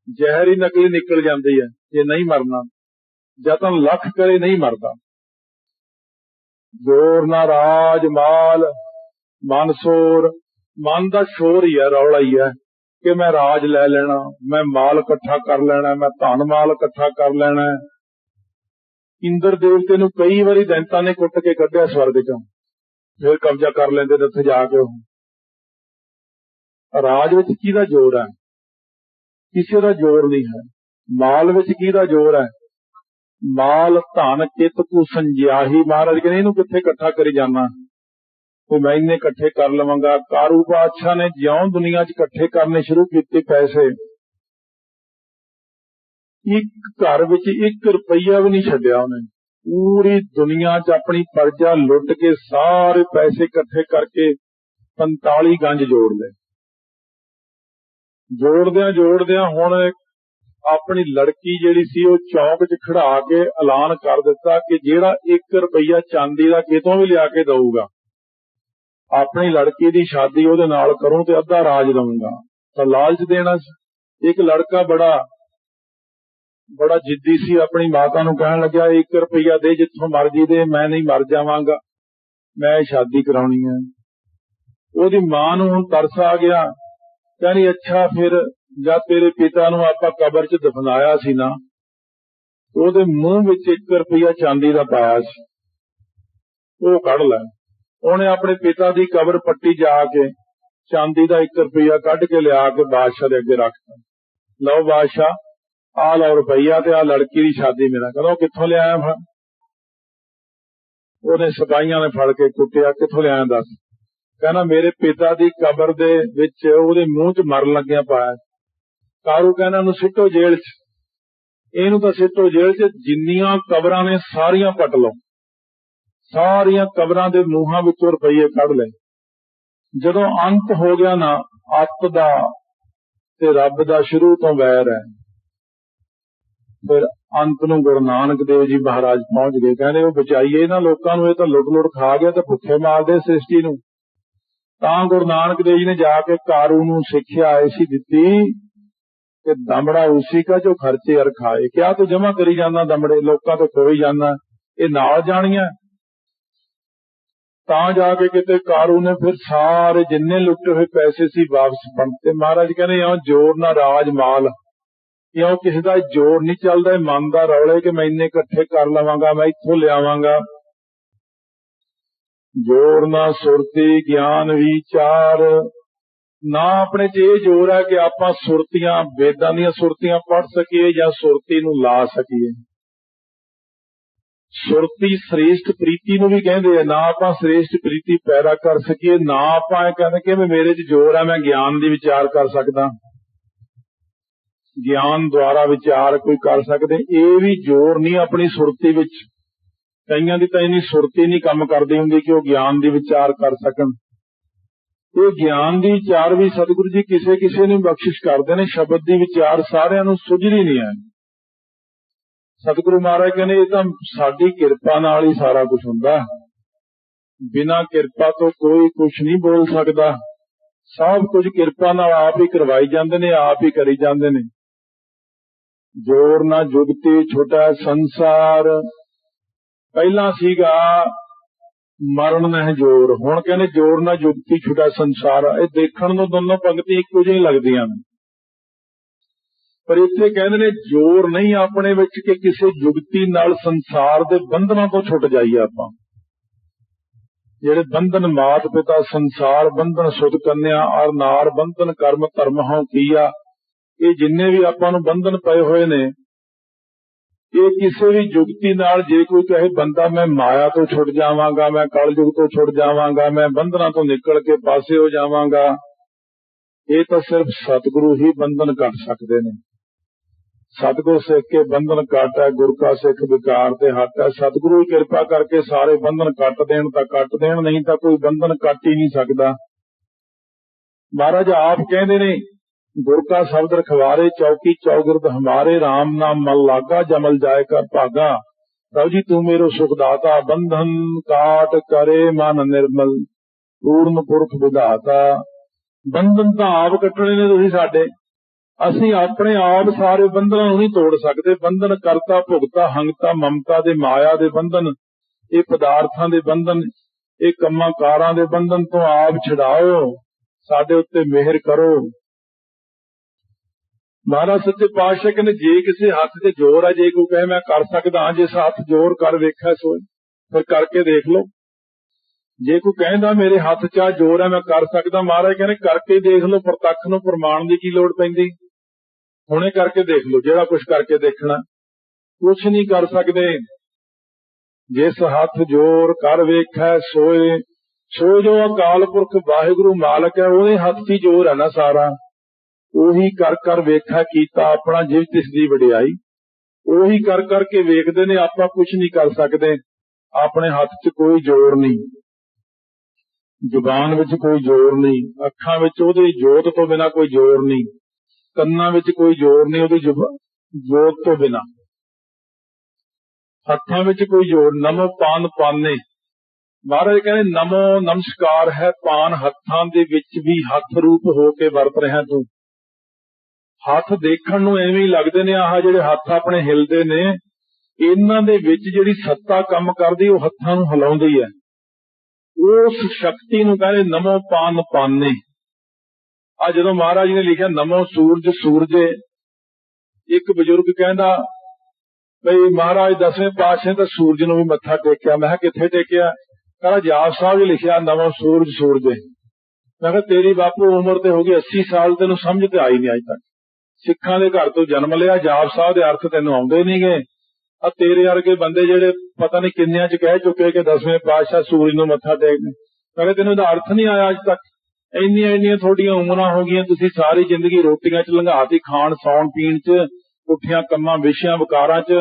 ਜ਼ਹਿਰ ਹੀ ਨਕਲੀ ਨਿਕਲ ਜਾਂਦੀ ਹੈ, ਜੇ ਨਹੀਂ ਮਰਨਾ, ਯਤਨ ਲੱਖ ਕਰੇ ਨਹੀਂ ਮਰਦਾ। ਜ਼ੋਰ ਨਾ ਰਾਜ ਮਾਲ ਮਨਸੋਰ ਮਨ ਦਾ ਸ਼ੋਰ ਹੀ ਹੈ, ਰੌਲਾ ਹੀ ਹੈ ਕਿ ਮੈਂ ਰਾਜ ਲੈ ਲੈਣਾ, ਮੈਂ ਮਾਲ ਇਕੱਠਾ ਕਰ ਲੈਣਾ, ਮੈਂ ਧਨ ਮਾਲ ਇਕੱਠਾ ਕਰ ਲੈਣਾ। ਇੰਦਰ ਦੇਵਤੇ ਨੂੰ ਕਈ ਵਾਰੀ ਦੈਂਤਾਂ ਨੇ ਕੁੱਟ ਕੇ ਕੱਢਿਆ ਸਵਰਗ ਚੋਂ। ਫਿਰ ਕਬਜ਼ਾ ਕਰ ਲੈਂਦੇ ਤੇ ਉੱਥੇ ਜਾ ਕੇ ਉਹ। ਰਾਜ ਵਿੱਚ ਕਿਹਦਾ ਜ਼ੋਰ ਹੈ? ਕਿਸੇ ਦਾ ਜ਼ੋਰ ਨਹੀਂ ਹੈ। ਮਾਲ ਵਿੱਚ ਕਿਹਦਾ ਜ਼ੋਰ ਹੈ? ਮਾਲ ਧਨ, ਚਿੱਤ ਕੋ ਸੰਜਿਆਹੀ। ਮਹਾਰਾਜ ਕਹਿੰਦੇ, ਇਹਨੂੰ ਕਿੱਥੇ ਇਕੱਠਾ ਕਰੀ ਜਾਣਾ? ਉਹ ਮੈਂ ਇੰਨੇ ਇਕੱਠੇ ਕਰ ਲਵਾਂਗਾ। ਕਾਰੂ ਬਾਦਸ਼ਾਹ ਨੇ ਜਿਉਂ ਦੁਨੀਆ 'ਚ ਇਕੱਠੇ ਕਰਨੇ ਸ਼ੁਰੂ ਕੀਤੇ ਪੈਸੇ ਇੱਕ ਘਰ ਵਿੱਚ 1 ਰੁਪਈਆ ਵੀ ਨਹੀਂ ਛੱਡਿਆ ਉਹਨੇ। ਪੂਰੀ ਦੁਨੀਆ 'ਚ ਆਪਣੀ ਪਰਜਾ ਲੁੱਟ ਕੇ ਸਾਰੇ ਪੈਸੇ ਇਕੱਠੇ ਕਰਕੇ 45 ਗੰਜ ਜੋੜ ਲਏ ਜੋੜਦਿਆਂ ਜੋੜਦਿਆਂ ਹੁਣ ਆਪਣੀ ਲੜਕੀ ਜਿਹੜੀ ਸੀ ਉਹ ਚੌਂਕ 'ਚ ਖੜਾ ਕੇ ਐਲਾਨ ਕਰ ਦਿੱਤਾ ਕਿ ਜਿਹੜਾ 1 ਰੁਪਈਆ ਚਾਂਦੀ ਦਾ ਕਿਤੋਂ ਵੀ ਲਿਆ ਕੇ ਦਊਗਾ, ਆਪਣੀ ਲੜਕੀ ਦੀ ਸ਼ਾਦੀ ਉਹਦੇ ਨਾਲ ਕਰੋ ਤੇ ਅੱਧਾ ਰਾਜ ਦਊਂਗਾ। ਤਾਂ ਲਾਲਚ ਦੇਣਾ ਇੱਕ ਲੜਕਾ ਬੜਾ ਬੜਾ ਜਿੱਦੀ ਸੀ, ਆਪਣੀ ਮਾਤਾ ਨੂੰ ਕਹਿਣ ਲੱਗਿਆ 1 ਰੁਪਈਆ ਦੇ ਜਿੱਥੋਂ ਮਰਜ਼ੀ ਦੇ, ਮੈਂ ਨਹੀਂ ਮਰ ਜਾਵਾਂਗਾ। ਮੈਂ ਸ਼ਾਦੀ ਕਰਾਉਣੀ ਹੈ। ਉਹਦੀ ਮਾਂ ਨੂੰ ਹੁਣ ਤਰਸ ਆ ਗਿਆ। ਕਹਿੰਦੀ, ਅੱਛਾ, ਫਿਰ ਜਦ ਤੇਰੇ ਪਿਤਾ ਨੂੰ ਆਪਾਂ ਕਬਰ 'ਚ ਦਫਨਾਇਆ ਸੀ ਨਾ, ਉਹਦੇ ਮੂੰਹ ਵਿੱਚ 1 ਰੁਪਈਆ ਚਾਂਦੀ ਦਾ ਪਾਇਆ ਸੀ। ਉਹ ਕੱਢ ਲੈ। ਉਹਨੇ ਆਪਣੇ ਪਿਤਾ ਦੀ ਕਬਰ ਪੱਟੀ ਜਾ ਕੇ ਚਾਂਦੀ ਦਾ 1 ਰੁਪਈਆ ਕੱਢ ਕੇ ਲਿਆ ਕੇ ਬਾਦਸ਼ਾਹ ਦੇ ਅੱਗੇ ਰੱਖਤਾ। ਲਓ ਬਾਦਸ਼ਾਹ ਆ ਲਓ ਰੁਪਈਆ ਤੇ ਆ ਲੜਕੀ ਦੀ ਸ਼ਾਦੀ ਮੇਰਾ। ਕਹਿੰਦਾ ਕਿੱਥੋਂ ਲਿਆਇਆ ਫਿਰ ਉਹਨੇ ਸਿਪਾਹੀਆਂ ਨੇ ਫੜ ਕੇ ਕੁੱਟਿਆ, ਕਿੱਥੋਂ ਲਿਆਇਆ ਦੱਸ? ਕਹਿੰਦਾ ਮੇਰੇ ਪਿਤਾ ਦੀ ਕਬਰ ਦੇ ਵਿੱਚ ਉਹਦੇ ਮੂੰਹ 'ਚ ਮਰਨ ਲੱਗਿਆ ਪਾਇਆ। ਕਾਰੂ ਕਹਿੰਦਾ ਉਹਨੂੰ ਸਿੱਟੋ ਜੇਲ੍ਹ 'ਚ। ਇਹਨੂੰ ਤਾਂ ਸਿੱਟੋ ਜੇਲ੍ਹ 'ਚ, ਜਿੰਨੀਆਂ ਕਬਰਾਂ ਨੇ ਸਾਰੀਆਂ ਪਟ ਲਓ। ਸਾਰੀਆਂ ਕਬਰਾਂ ਦੇ ਮੂੰਹਾਂ ਵਿੱਚੋਂ ਰੁਪਈਏ ਕੱਢ ਲਏ। ਜਦੋਂ ਅੰਤ ਹੋ ਗਿਆ ਨਾ, ਅੱਤ ਦਾ ਤੇ ਰੱਬ ਦਾ ਸ਼ੁਰੂ ਤੋਂ ਵੈਰ ਹੈ। ਫਿਰ ਅੰਤ ਨੂੰ ਗੁਰੂ ਨਾਨਕ ਦੇਵ ਜੀ ਮਹਾਰਾਜ ਪਹੁੰਚ ਗਏ। ਕਹਿੰਦੇ ਉਹ ਬਚਾਈਏ ਇਹਨਾਂ ਲੋਕਾਂ ਨੂੰ, ਇਹ ਤਾਂ ਲੁੱਟ ਲੁੱਟ ਖਾ ਗਿਆ ਤੇ ਭੁੱਖੇ ਮਾਰਦੇ ਸ੍ਰਿਸ਼ਟੀ ਨੂੰ। ਤਾਂ ਗੁਰੂ ਨਾਨਕ ਦੇਵ ਜੀ ਨੇ ਜਾ ਕੇ ਕਾਰੂ ਨੂੰ ਸਿੱਖਿਆ ਐਸੀ ਦਿੱਤੀ ਕਿ ਦਮੜਾ ਉਸੀ ਕਾ ਜੋ ਖਰਚੇ ਅਰ ਖਾਏ। ਕਿਆ ਤੂੰ ਜਮਾ ਕਰੀ ਜਾਂਦਾ ਦਮੜੇ? ਲੋਕਾਂ ਤੋਂ ਖੋਈ ਜਾਂਦਾ। ਇਹ ਨਾਲ ਜਾਣੀਆਂ। ਤਾਂ ਜਾ ਕੇ ਕਿਤੇ ਕਾਰੂ ਨੇ ਫਿਰ ਸਾਰੇ ਜਿੰਨੇ ਲੁੱਟੇ ਹੋਏ ਪੈਸੇ ਸੀ ਵਾਪਸ ਬਣਤੇ ਮਹਾਰਾਜ ਕਹਿੰਦੇ ਆ ਜੋਰ ਨਾ ਰਾਜ ਮਾਲ ਕਿਉਂ ਕਿਸੇ ਦਾ ਜੋਰ ਨਹੀਂ ਚੱਲਦਾ ਮਨ ਦਾ ਰੌਲੇ ਕਿ ਮੈਂ ਇੰਨੇ ਇਕੱਠੇ ਕਰ ਲਵਾਂਗਾ, ਮੈਂ ਇੱਥੋਂ ਲਿਆਵਾਂਗਾ। ਜੋਰ ਨਾ ਸੁਰਤੀ, ਗਿਆਨ ਵਿਚਾਰ ਨਾ ਆਪਣੇ 'ਚ ਇਹ ਜੋਰ ਹੈ ਕਿ ਆਪਾਂ ਸੁਰਤੀਆਂ, ਵੇਦਾਂ ਦੀਆਂ ਸੁਰਤੀਆਂ ਪੜ ਸਕੀਏ ਜਾਂ ਸੁਰਤੀ ਨੂੰ ਲਾ ਸਕੀਏ। ਸੁਰਤੀ ਸ੍ਰੇਸ਼ਟ ਪ੍ਰੀਤੀ ਨੂੰ ਵੀ ਕਹਿੰਦੇ ਆ, ਨਾ ਆਪਾਂ ਸ੍ਰੇਸ਼ਟ ਪ੍ਰੀਤੀ ਪੈਦਾ ਕਰ ਸਕੀਏ, ਨਾ ਆਪਾਂ ਇਹ ਕਹਿੰਦੇ ਕਿ ਮੇਰੇ 'ਚ ਜੋਰ ਹੈ, ਮੈਂ ਗਿਆਨ ਦੀ ਵਿਚਾਰ ਕਰ ਸਕਦਾ। ਗਿਆਨ ਦੁਆਰਾ ਵਿਚਾਰ ਕੋਈ ਕਰ ਸਕਦੇ, ਇਹ ਵੀ ਜੋਰ ਨਹੀਂ ਆਪਣੀ ਸੁਰਤੀ ਵਿੱਚ। ਕਈਆਂ ਦੀ ਤਾਂ ਇਨੀ ਸੁਰਤੀ ਨਹੀਂ ਕੰਮ ਕਰਦੀ ਹੁੰਦੀ ਕਿ ਉਹ ਗਿਆਨ ਦੀ ਵਿਚਾਰ ਕਰ ਸਕਣ। ਇਹ ਗਿਆਨ ਦੀ ਵਿਚਾਰ ਵੀ ਸਤਿਗੁਰੂ ਜੀ ਕਿਸੇ ਕਿਸੇ ਨੂੰ ਬਖਸ਼ਿਸ਼ ਕਰਦੇ ਨੇ, ਸ਼ਬਦ ਦੀ ਵਿਚਾਰ ਸਾਰਿਆਂ ਨੂੰ ਸੁਝਦੀ ਨਹੀਂ ਆ ਸਤਿਗੁਰੂ ਮਹਾਰਾਜ ਕਹਿੰਦੇ, ਇਹ ਤਾਂ ਸਾਡੀ ਕਿਰਪਾ ਨਾਲ ਹੀ ਸਾਰਾ ਕੁਝ ਹੁੰਦਾ। ਬਿਨਾਂ ਕਿਰਪਾ ਤੋਂ ਕੋਈ ਕੁਝ ਨਹੀਂ ਬੋਲ ਸਕਦਾ। ਸਭ ਕੁਝ ਕਿਰਪਾ ਨਾਲ ਆਪ ਹੀ ਕਰਵਾਈ ਜਾਂਦੇ ਨੇ, ਆਪ ਹੀ ਕਰੀ ਜਾਂਦੇ ਨੇ। ਜੋਰ ਨਾ ਜੁਗਤੀ ਛੋਟਾ ਸੰਸਾਰ। ਪਹਿਲਾਂ ਸੀਗਾ ਮਰਨ ਨਹਿ ਜੋਰ। ਹੁਣ ਕਹਿੰਦੇ ਜੋਰ ਨਾ ਜੁਗਤੀ ਛੋਟਾ ਸੰਸਾਰ। ਇਹ ਦੇਖਣ ਨੂੰ ਦੋਨੋਂ ਪੰਕਤੀ ਇੱਕੋ ਜਿਹੀ ਲੱਗਦੀਆਂ ਨੇ। ਪਰ ਇੱਥੇ ਕਹਿੰਦੇ ਨੇ ਜੋਰ ਨਹੀਂ ਆਪਣੇ ਵਿੱਚ ਕਿ ਕਿਸੇ ਜੁਗਤੀ ਨਾਲ ਸੰਸਾਰ ਦੇ ਬੰਧਨਾਂ ਤੋਂ ਛੁੱਟ ਜਾਈਏ ਆਪਾਂ। ਜਿਹੜੇ ਬੰਧਨ ਮਾਤ ਪਿਤਾ ਸੰਸਾਰ ਬੰਧਨ ਸੁਧ ਕੰਨਿਆ ਔਰ ਨਾਰ ਬੰਧਨ ਕਰਮ ਧਰਮ ਹਉ ਕੀਆ ਇਹ ਜਿੰਨੇ ਵੀ ਆਪਾਂ ਨੂੰ ਬੰਧਨ ਪਏ ਹੋਏ ਨੇ, ਇਹ ਕਿਸੇ ਵੀ ਜੁਗਤੀ ਨਾਲ ਜੇ ਕੋਈ ਕਹੇ, ਬੰਦਾ, ਮੈਂ ਮਾਇਆ ਤੋਂ ਛੁੱਟ ਜਾਵਾਂਗਾ, ਮੈਂ ਕਲਯੁਗ ਤੋਂ ਛੁੱਟ ਜਾਵਾਂਗਾ, ਮੈਂ ਬੰਧਨਾਂ ਤੋਂ ਨਿਕਲ ਕੇ ਪਾਸੇ ਹੋ ਜਾਵਾਂਗਾ, ਇਹ ਤਾਂ ਸਿਰਫ ਸਤਿਗੁਰੂ ਹੀ ਬੰਧਨ ਕੱਟ ਸਕਦੇ ਨੇ। ਸਤਿਗੁਰ ਸਿੱਖ ਕੇ ਬੰਧਨ ਕੱਟ ਹੈ, ਗੁਰ ਕਾ ਸਿੱਖ ਵਿਕਾਰ ਤੇ ਹੱਟ ਹੈ। ਸਤਿਗੁਰੂ ਹੀ ਕਿਰਪਾ ਕਰਕੇ ਸਾਰੇ ਬੰਧਨ ਕੱਟ ਦੇਣ ਤਾਂ ਕੱਟ ਦੇਣ, ਨਹੀਂ ਤਾਂ ਕੋਈ ਬੰਧਨ ਕੱਟ ਹੀ ਨਹੀਂ ਸਕਦਾ। ਮਹਾਰਾਜ ਆਪ ਕਹਿੰਦੇ ਨੇ ਗੁਰ ਕਾ ਸ਼ਬਦ ਰਖਵਾਰੇ ਚੌਕੀ ਚੌਗਿਰਦ ਹਮਾਰੇ RAM ਨਾਮ ਮਲ ਲਾਗਾ, ਜਮਲ ਜਾਏ ਕਰ ਭਾਗਾ। ਪ੍ਰਭੂ ਜੀ, ਤੂੰ ਮੇਰੋ ਸੁਖਦਾਤਾ ਬੰਧਨ ਕਾਟ ਕਰੇ ਮਨ ਨਿਰਮਲ, ਪੂਰਨ ਪੁਰਖ ਵਿਧਾਤਾ ਬੰਧਨ ਤਾਂ ਆਪ ਕੱਟਣੇ ਨੇ ਤੁਸੀਂ ਸਾਡੇ। ਅਸੀਂ ਆਪਣੇ ਆਪ ਸਾਰੇ ਬੰਧਨਾਂ ਨੂੰ ਨਹੀਂ ਤੋੜ ਸਕਦੇ। ਬੰਧਨ ਕਰਤਾ, ਭੁਗਤਾ, ਹੰਗਤਾ, ਮਮਤਾ ਦੇ ਮਾਇਆ ਦੇ ਬੰਧਨ, ਇਹ ਪਦਾਰਥਾਂ ਦੇ ਬੰਧਨ, ਇਹ ਕੰਮਾਂ ਕਾਰਾਂ ਦੇ ਬੰਧਨ ਤੋਂ ਆਪ ਛਡਾਓ। ਸਾਡੇ ਉੱਤੇ ਮਿਹਰ ਕਰੋ। ਮਹਾਰਾਜ ਸੱਚੇ ਪਾਤਸ਼ਾਹ ਕਹਿੰਦੇ, ਜੇ ਕਿਸੇ ਹੱਥ 'ਤੇ ਜ਼ੋਰ ਹੈ ਜੇ ਕੋਈ ਕਹੇ ਮੈਂ ਕਰ ਸਕਦਾ ਹਾਂ ਜਿਸ ਹੱਥ ਜ਼ੋਰ ਕਰ ਵੇਖਿਆ ਸੋਏ ਫਿਰ ਕਰਕੇ ਦੇਖ ਲਓ। ਜੇ ਕੋਈ ਕਹਿੰਦਾ ਮੇਰੇ ਹੱਥ 'ਚ ਆ, ਜ਼ੋਰ ਹੈ ਮੈਂ ਕਰ ਸਕਦਾ, ਮਹਾਰਾਜ ਕਹਿੰਦੇ ਕਰਕੇ ਦੇਖ ਲਓ, ਪ੍ਰਤੱਖ ਨੂੰ ਪ੍ਰਮਾਣ ਦੀ ਕੀ ਲੋੜ ਪੈਂਦੀ? ਹੁਣੇ ਕਰਕੇ ਦੇਖ ਲਓ, ਜਿਹੜਾ ਕੁਝ ਕਰਕੇ ਦੇਖਣਾ। ਕੁਝ ਨਹੀਂ ਕਰ ਸਕਦੇ। ਜਿਸ ਹੱਥ ਜ਼ੋਰ ਕਰ ਵੇਖੈ ਸੋਏ, ਸੋ ਜੋ ਅਕਾਲ ਪੁਰਖ ਵਾਹਿਗੁਰੂ ਮਾਲਕ ਹੈ, ਉਹਦੇ ਹੱਥ 'ਚ ਜ਼ੋਰ ਹੈ ਨਾ ਸਾਰਾ। ਉਹੀ ਕਰ ਕਰ ਵੇਖਾ ਕੀਤਾ ਆਪਣਾ ਜਿਵ ਤਿਸ ਦੀ ਵਡਿਆਈ। ਉਹੀ ਕਰ ਕਰਕੇ ਵੇਖਦੇ ਨੇ, ਆਪਾਂ ਕੁਝ ਨਹੀਂ ਕਰ ਸਕਦੇ। ਆਪਣੇ ਹੱਥ 'ਚ ਕੋਈ ਜ਼ੋਰ ਨਹੀਂ। ਜ਼ੁਬਾਨ ਵਿੱਚ ਕੋਈ ਜ਼ੋਰ ਨਹੀਂ। ਅੱਖਾਂ ਵਿੱਚ ਉਹਦੀ ਜੋਤ ਤੋਂ ਬਿਨਾ ਕੋਈ ਜ਼ੋਰ ਨਹੀਂ। ਕੰਨਾਂ ਵਿੱਚ ਕੋਈ ਜ਼ੋਰ ਨਹੀਂ ਉਹਦੀ ਜੋਤ ਤੋਂ ਬਿਨਾ। ਹੱਥਾਂ ਵਿੱਚ ਕੋਈ ਜ਼ੋਰ ਨਮੋ ਪਾਨ ਪਾਨੇ। ਮਹਾਰਾਜ ਕਹਿੰਦੇ, ਨਮੋ ਨਮਸਕਾਰ ਹੈ ਪਾਨ। ਹੱਥਾਂ ਦੇ ਵਿੱਚ ਵੀ ਹੱਥ ਰੂਪ ਹੋ ਕੇ ਵਰਤ ਰਿਹਾ ਤੂੰ। ਹੱਥ ਦੇਖਣ ਨੂੰ ਐਵੇਂ ਹੀ ਲੱਗਦੇ ਨੇ, ਆਹ ਜਿਹੜੇ ਹੱਥ ਆਪਣੇ ਹਿਲਦੇ ਨੇ, ਇਹਨਾਂ ਦੇ ਵਿੱਚ ਜਿਹੜੀ ਸੱਤਾ ਕੰਮ ਕਰਦੀ, ਉਹ ਹੱਥਾਂ ਨੂੰ ਹਿਲਾਉਂਦੀ ਹੈ। ਉਸ ਸ਼ਕਤੀ ਨੂੰ ਕਹਿੰਦੇ ਨਮੋ ਪਾਨ ਪਾਨੇ। ਆ ਜਦੋਂ ਮਹਾਰਾਜ ਨੇ ਲਿਖਿਆ, ਨਮੋ ਸੂਰਜ ਸੂਰਜੇ, ਇੱਕ ਬਜ਼ੁਰਗ ਕਹਿੰਦਾ ਬਈ ਮਹਾਰਾਜ ਦਸਵੇਂ ਪਾਤਸ਼ਾਹ ਤਾਂ ਸੂਰਜ ਨੂੰ ਵੀ ਮੱਥਾ ਟੇਕਿਆ। ਮੈਂ ਕਿਹਾ, ਕਿੱਥੇ ਟੇਕਿਆ? ਕਹਿੰਦਾ ਜਾਪ ਸਾਹਿਬ ਜੀ ਲਿਖਿਆ, ਨਮੋ ਸੂਰਜ ਸੂਰਜੇ। ਮੈਂ ਕਿਹਾ, ਤੇਰੀ ਬਾਪੂ ਉਮਰ ਤੇ ਹੋ ਗਈ 80 ਸਾਲ, ਤੈਨੂੰ ਸਮਝ ਤੇ ਆਈ ਨਹੀਂ ਅਜੇ ਤੱਕ। ਸਿੱਖਾਂ ਦੇ ਘਰ ਤੋਂ ਜਨਮ ਲਿਆ, ਜਾਪ ਸਾਹਿਬ ਦੇ ਅਰਥ ਤੈਨੂੰ ਆਉਂਦੇ ਨਹੀਂਗੇ। ਆ ਤੇਰੇ ਵਰਗੇ ਬੰਦੇ ਜਿਹੜੇ ਪਤਾ ਨਹੀਂ ਕਿੰਨਿਆਂ ਚ ਕਹਿ ਚੁੱਕੇ ਕਿ ਦਸਵੇਂ ਪਾਤਸ਼ਾਹ ਸੂਰਜ ਨੂੰ ਮੱਥਾ ਟੇਕਦੇ ਕਹਿੰਦੇ ਤੈਨੂੰ ਇਹਦਾ ਅਰਥ ਨਹੀਂ ਆਇਆ ਅੱਜ ਤੱਕ। ਇੰਨੀਆਂ ਇੰਨੀਆਂ ਤੁਹਾਡੀਆਂ ਉਮਰਾਂ ਹੋ ਗਈਆਂ, ਤੁਸੀਂ ਸਾਰੀ ਜ਼ਿੰਦਗੀ ਰੋਟੀਆਂ ਚ ਲੰਘਾਤੀ ਖਾਣ, ਸੌਣ, ਪੀਣ ਚ, ਉੱਠਿਆਂ ਕੰਮਾਂ, ਵਿਸ਼ਿਆਂ, ਵਿਕਾਰਾਂ ਚ।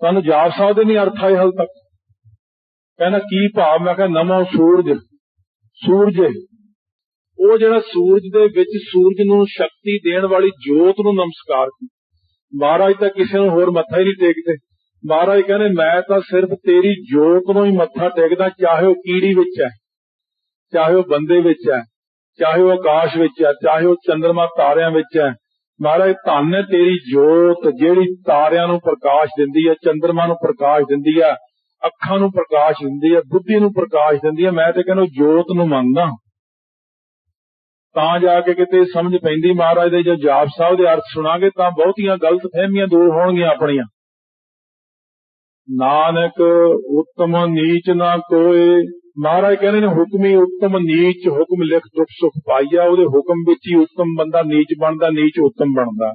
ਤੁਹਾਨੂੰ ਜਾਪ ਸਾਹਿਬ ਦੇ ਨਹੀਂ ਅਰਥ ਆਏ ਹਾਲ ਤੱਕ। ਕਹਿੰਦਾ, ਕੀ ਭਾਵ? ਮੈਂ ਕਿਹਾ, ਨਮੋ ਸੂਰਜ। ਸੂਰਜ ਉਹ ਜਿਹੜਾ ਸੂਰਜ ਦੇ ਵਿੱਚ ਸੂਰਜ ਨੂੰ ਸ਼ਕਤੀ ਦੇਣ ਵਾਲੀ ਜੋਤ ਨੂੰ ਨਮਸਕਾਰ ਕੀਤਾ। ਮਹਾਰਾਜ ਤਾਂ ਕਿਸੇ ਨੂੰ ਹੋਰ ਮੱਥਾ ਹੀ ਨਹੀਂ ਟੇਕਦੇ। ਮਹਾਰਾਜ ਕਹਿੰਦੇ, ਮੈਂ ਤਾਂ ਸਿਰਫ ਤੇਰੀ ਜੋਤ ਨੂੰ ਹੀ ਮੱਥਾ ਟੇਕਦਾ, ਚਾਹੇ ਉਹ ਕੀੜੀ ਵਿੱਚ ਹੈ, ਚਾਹੇ ਉਹ ਬੰਦੇ ਵਿੱਚ ਹੈ, ਚਾਹੇ ਉਹ ਆਕਾਸ਼ ਵਿੱਚ ਹੈ, ਚਾਹੇ ਉਹ ਚੰ드ਰਮਾ ਤਾਰਿਆਂ ਵਿੱਚ ਹੈ। ਮਹਾਰਾਜ, ਧੰਨ ਹੈ ਤੇਰੀ ਜੋਤ, ਜਿਹੜੀ ਤਾਰਿਆਂ ਨੂੰ ਪ੍ਰਕਾਸ਼ ਦਿੰਦੀ ਹੈ ਚੰ드ਰਮਾ ਨੂੰ ਪ੍ਰਕਾਸ਼ ਦਿੰਦੀ ਹੈ, ਅੱਖਾਂ ਨੂੰ ਪ੍ਰਕਾਸ਼ ਦਿੰਦੀ ਹੈ, ਬੁੱਧੀ ਨੂੰ ਪ੍ਰਕਾਸ਼ ਦਿੰਦੀ ਹੈ। ਮੈਂ ਤੇ ਕਹਿੰਦਾ ਜੋਤ ਨੂੰ ਮੰਨਦਾ ਤਾਂ ਜਾ ਕੇ ਕਿਤੇ ਸਮਝ ਪੈਂਦੀ ਮਹਾਰਾਜ ਦੇ, ਜੋ ਜਾਪ ਸਾਹਿਬ ਦੇ ਅਰਥ ਸੁਣਾਗੇ ਤਾਂ ਬਹੁਤੀਆਂ ਗਲਤ ਫਹਿਮੀਆਂ ਦੂਰ ਹੋਣਗੀਆਂ ਆਪਣੀਆਂ। ਨਾਨਕ ਉਤਮ ਨੀਚ ਨਾ ਕੋਏ। ਮਹਾਰਾਜ ਕਹਿੰਦੇ ਨੇ, ਹੁਕਮੀ ਉਤਮ ਨੀਚ, ਹੁਕਮ ਲਿਖ ਦੁਖ ਸੁਖ ਪਾਈਆ। ਉਹਦੇ ਹੁਕਮ ਵਿੱਚ ਹੀ ਉਤਮ ਬੰਦਾ ਨੀਚ ਬਣਦਾ, ਨੀਚ ਉਤਮ ਬਣਦਾ।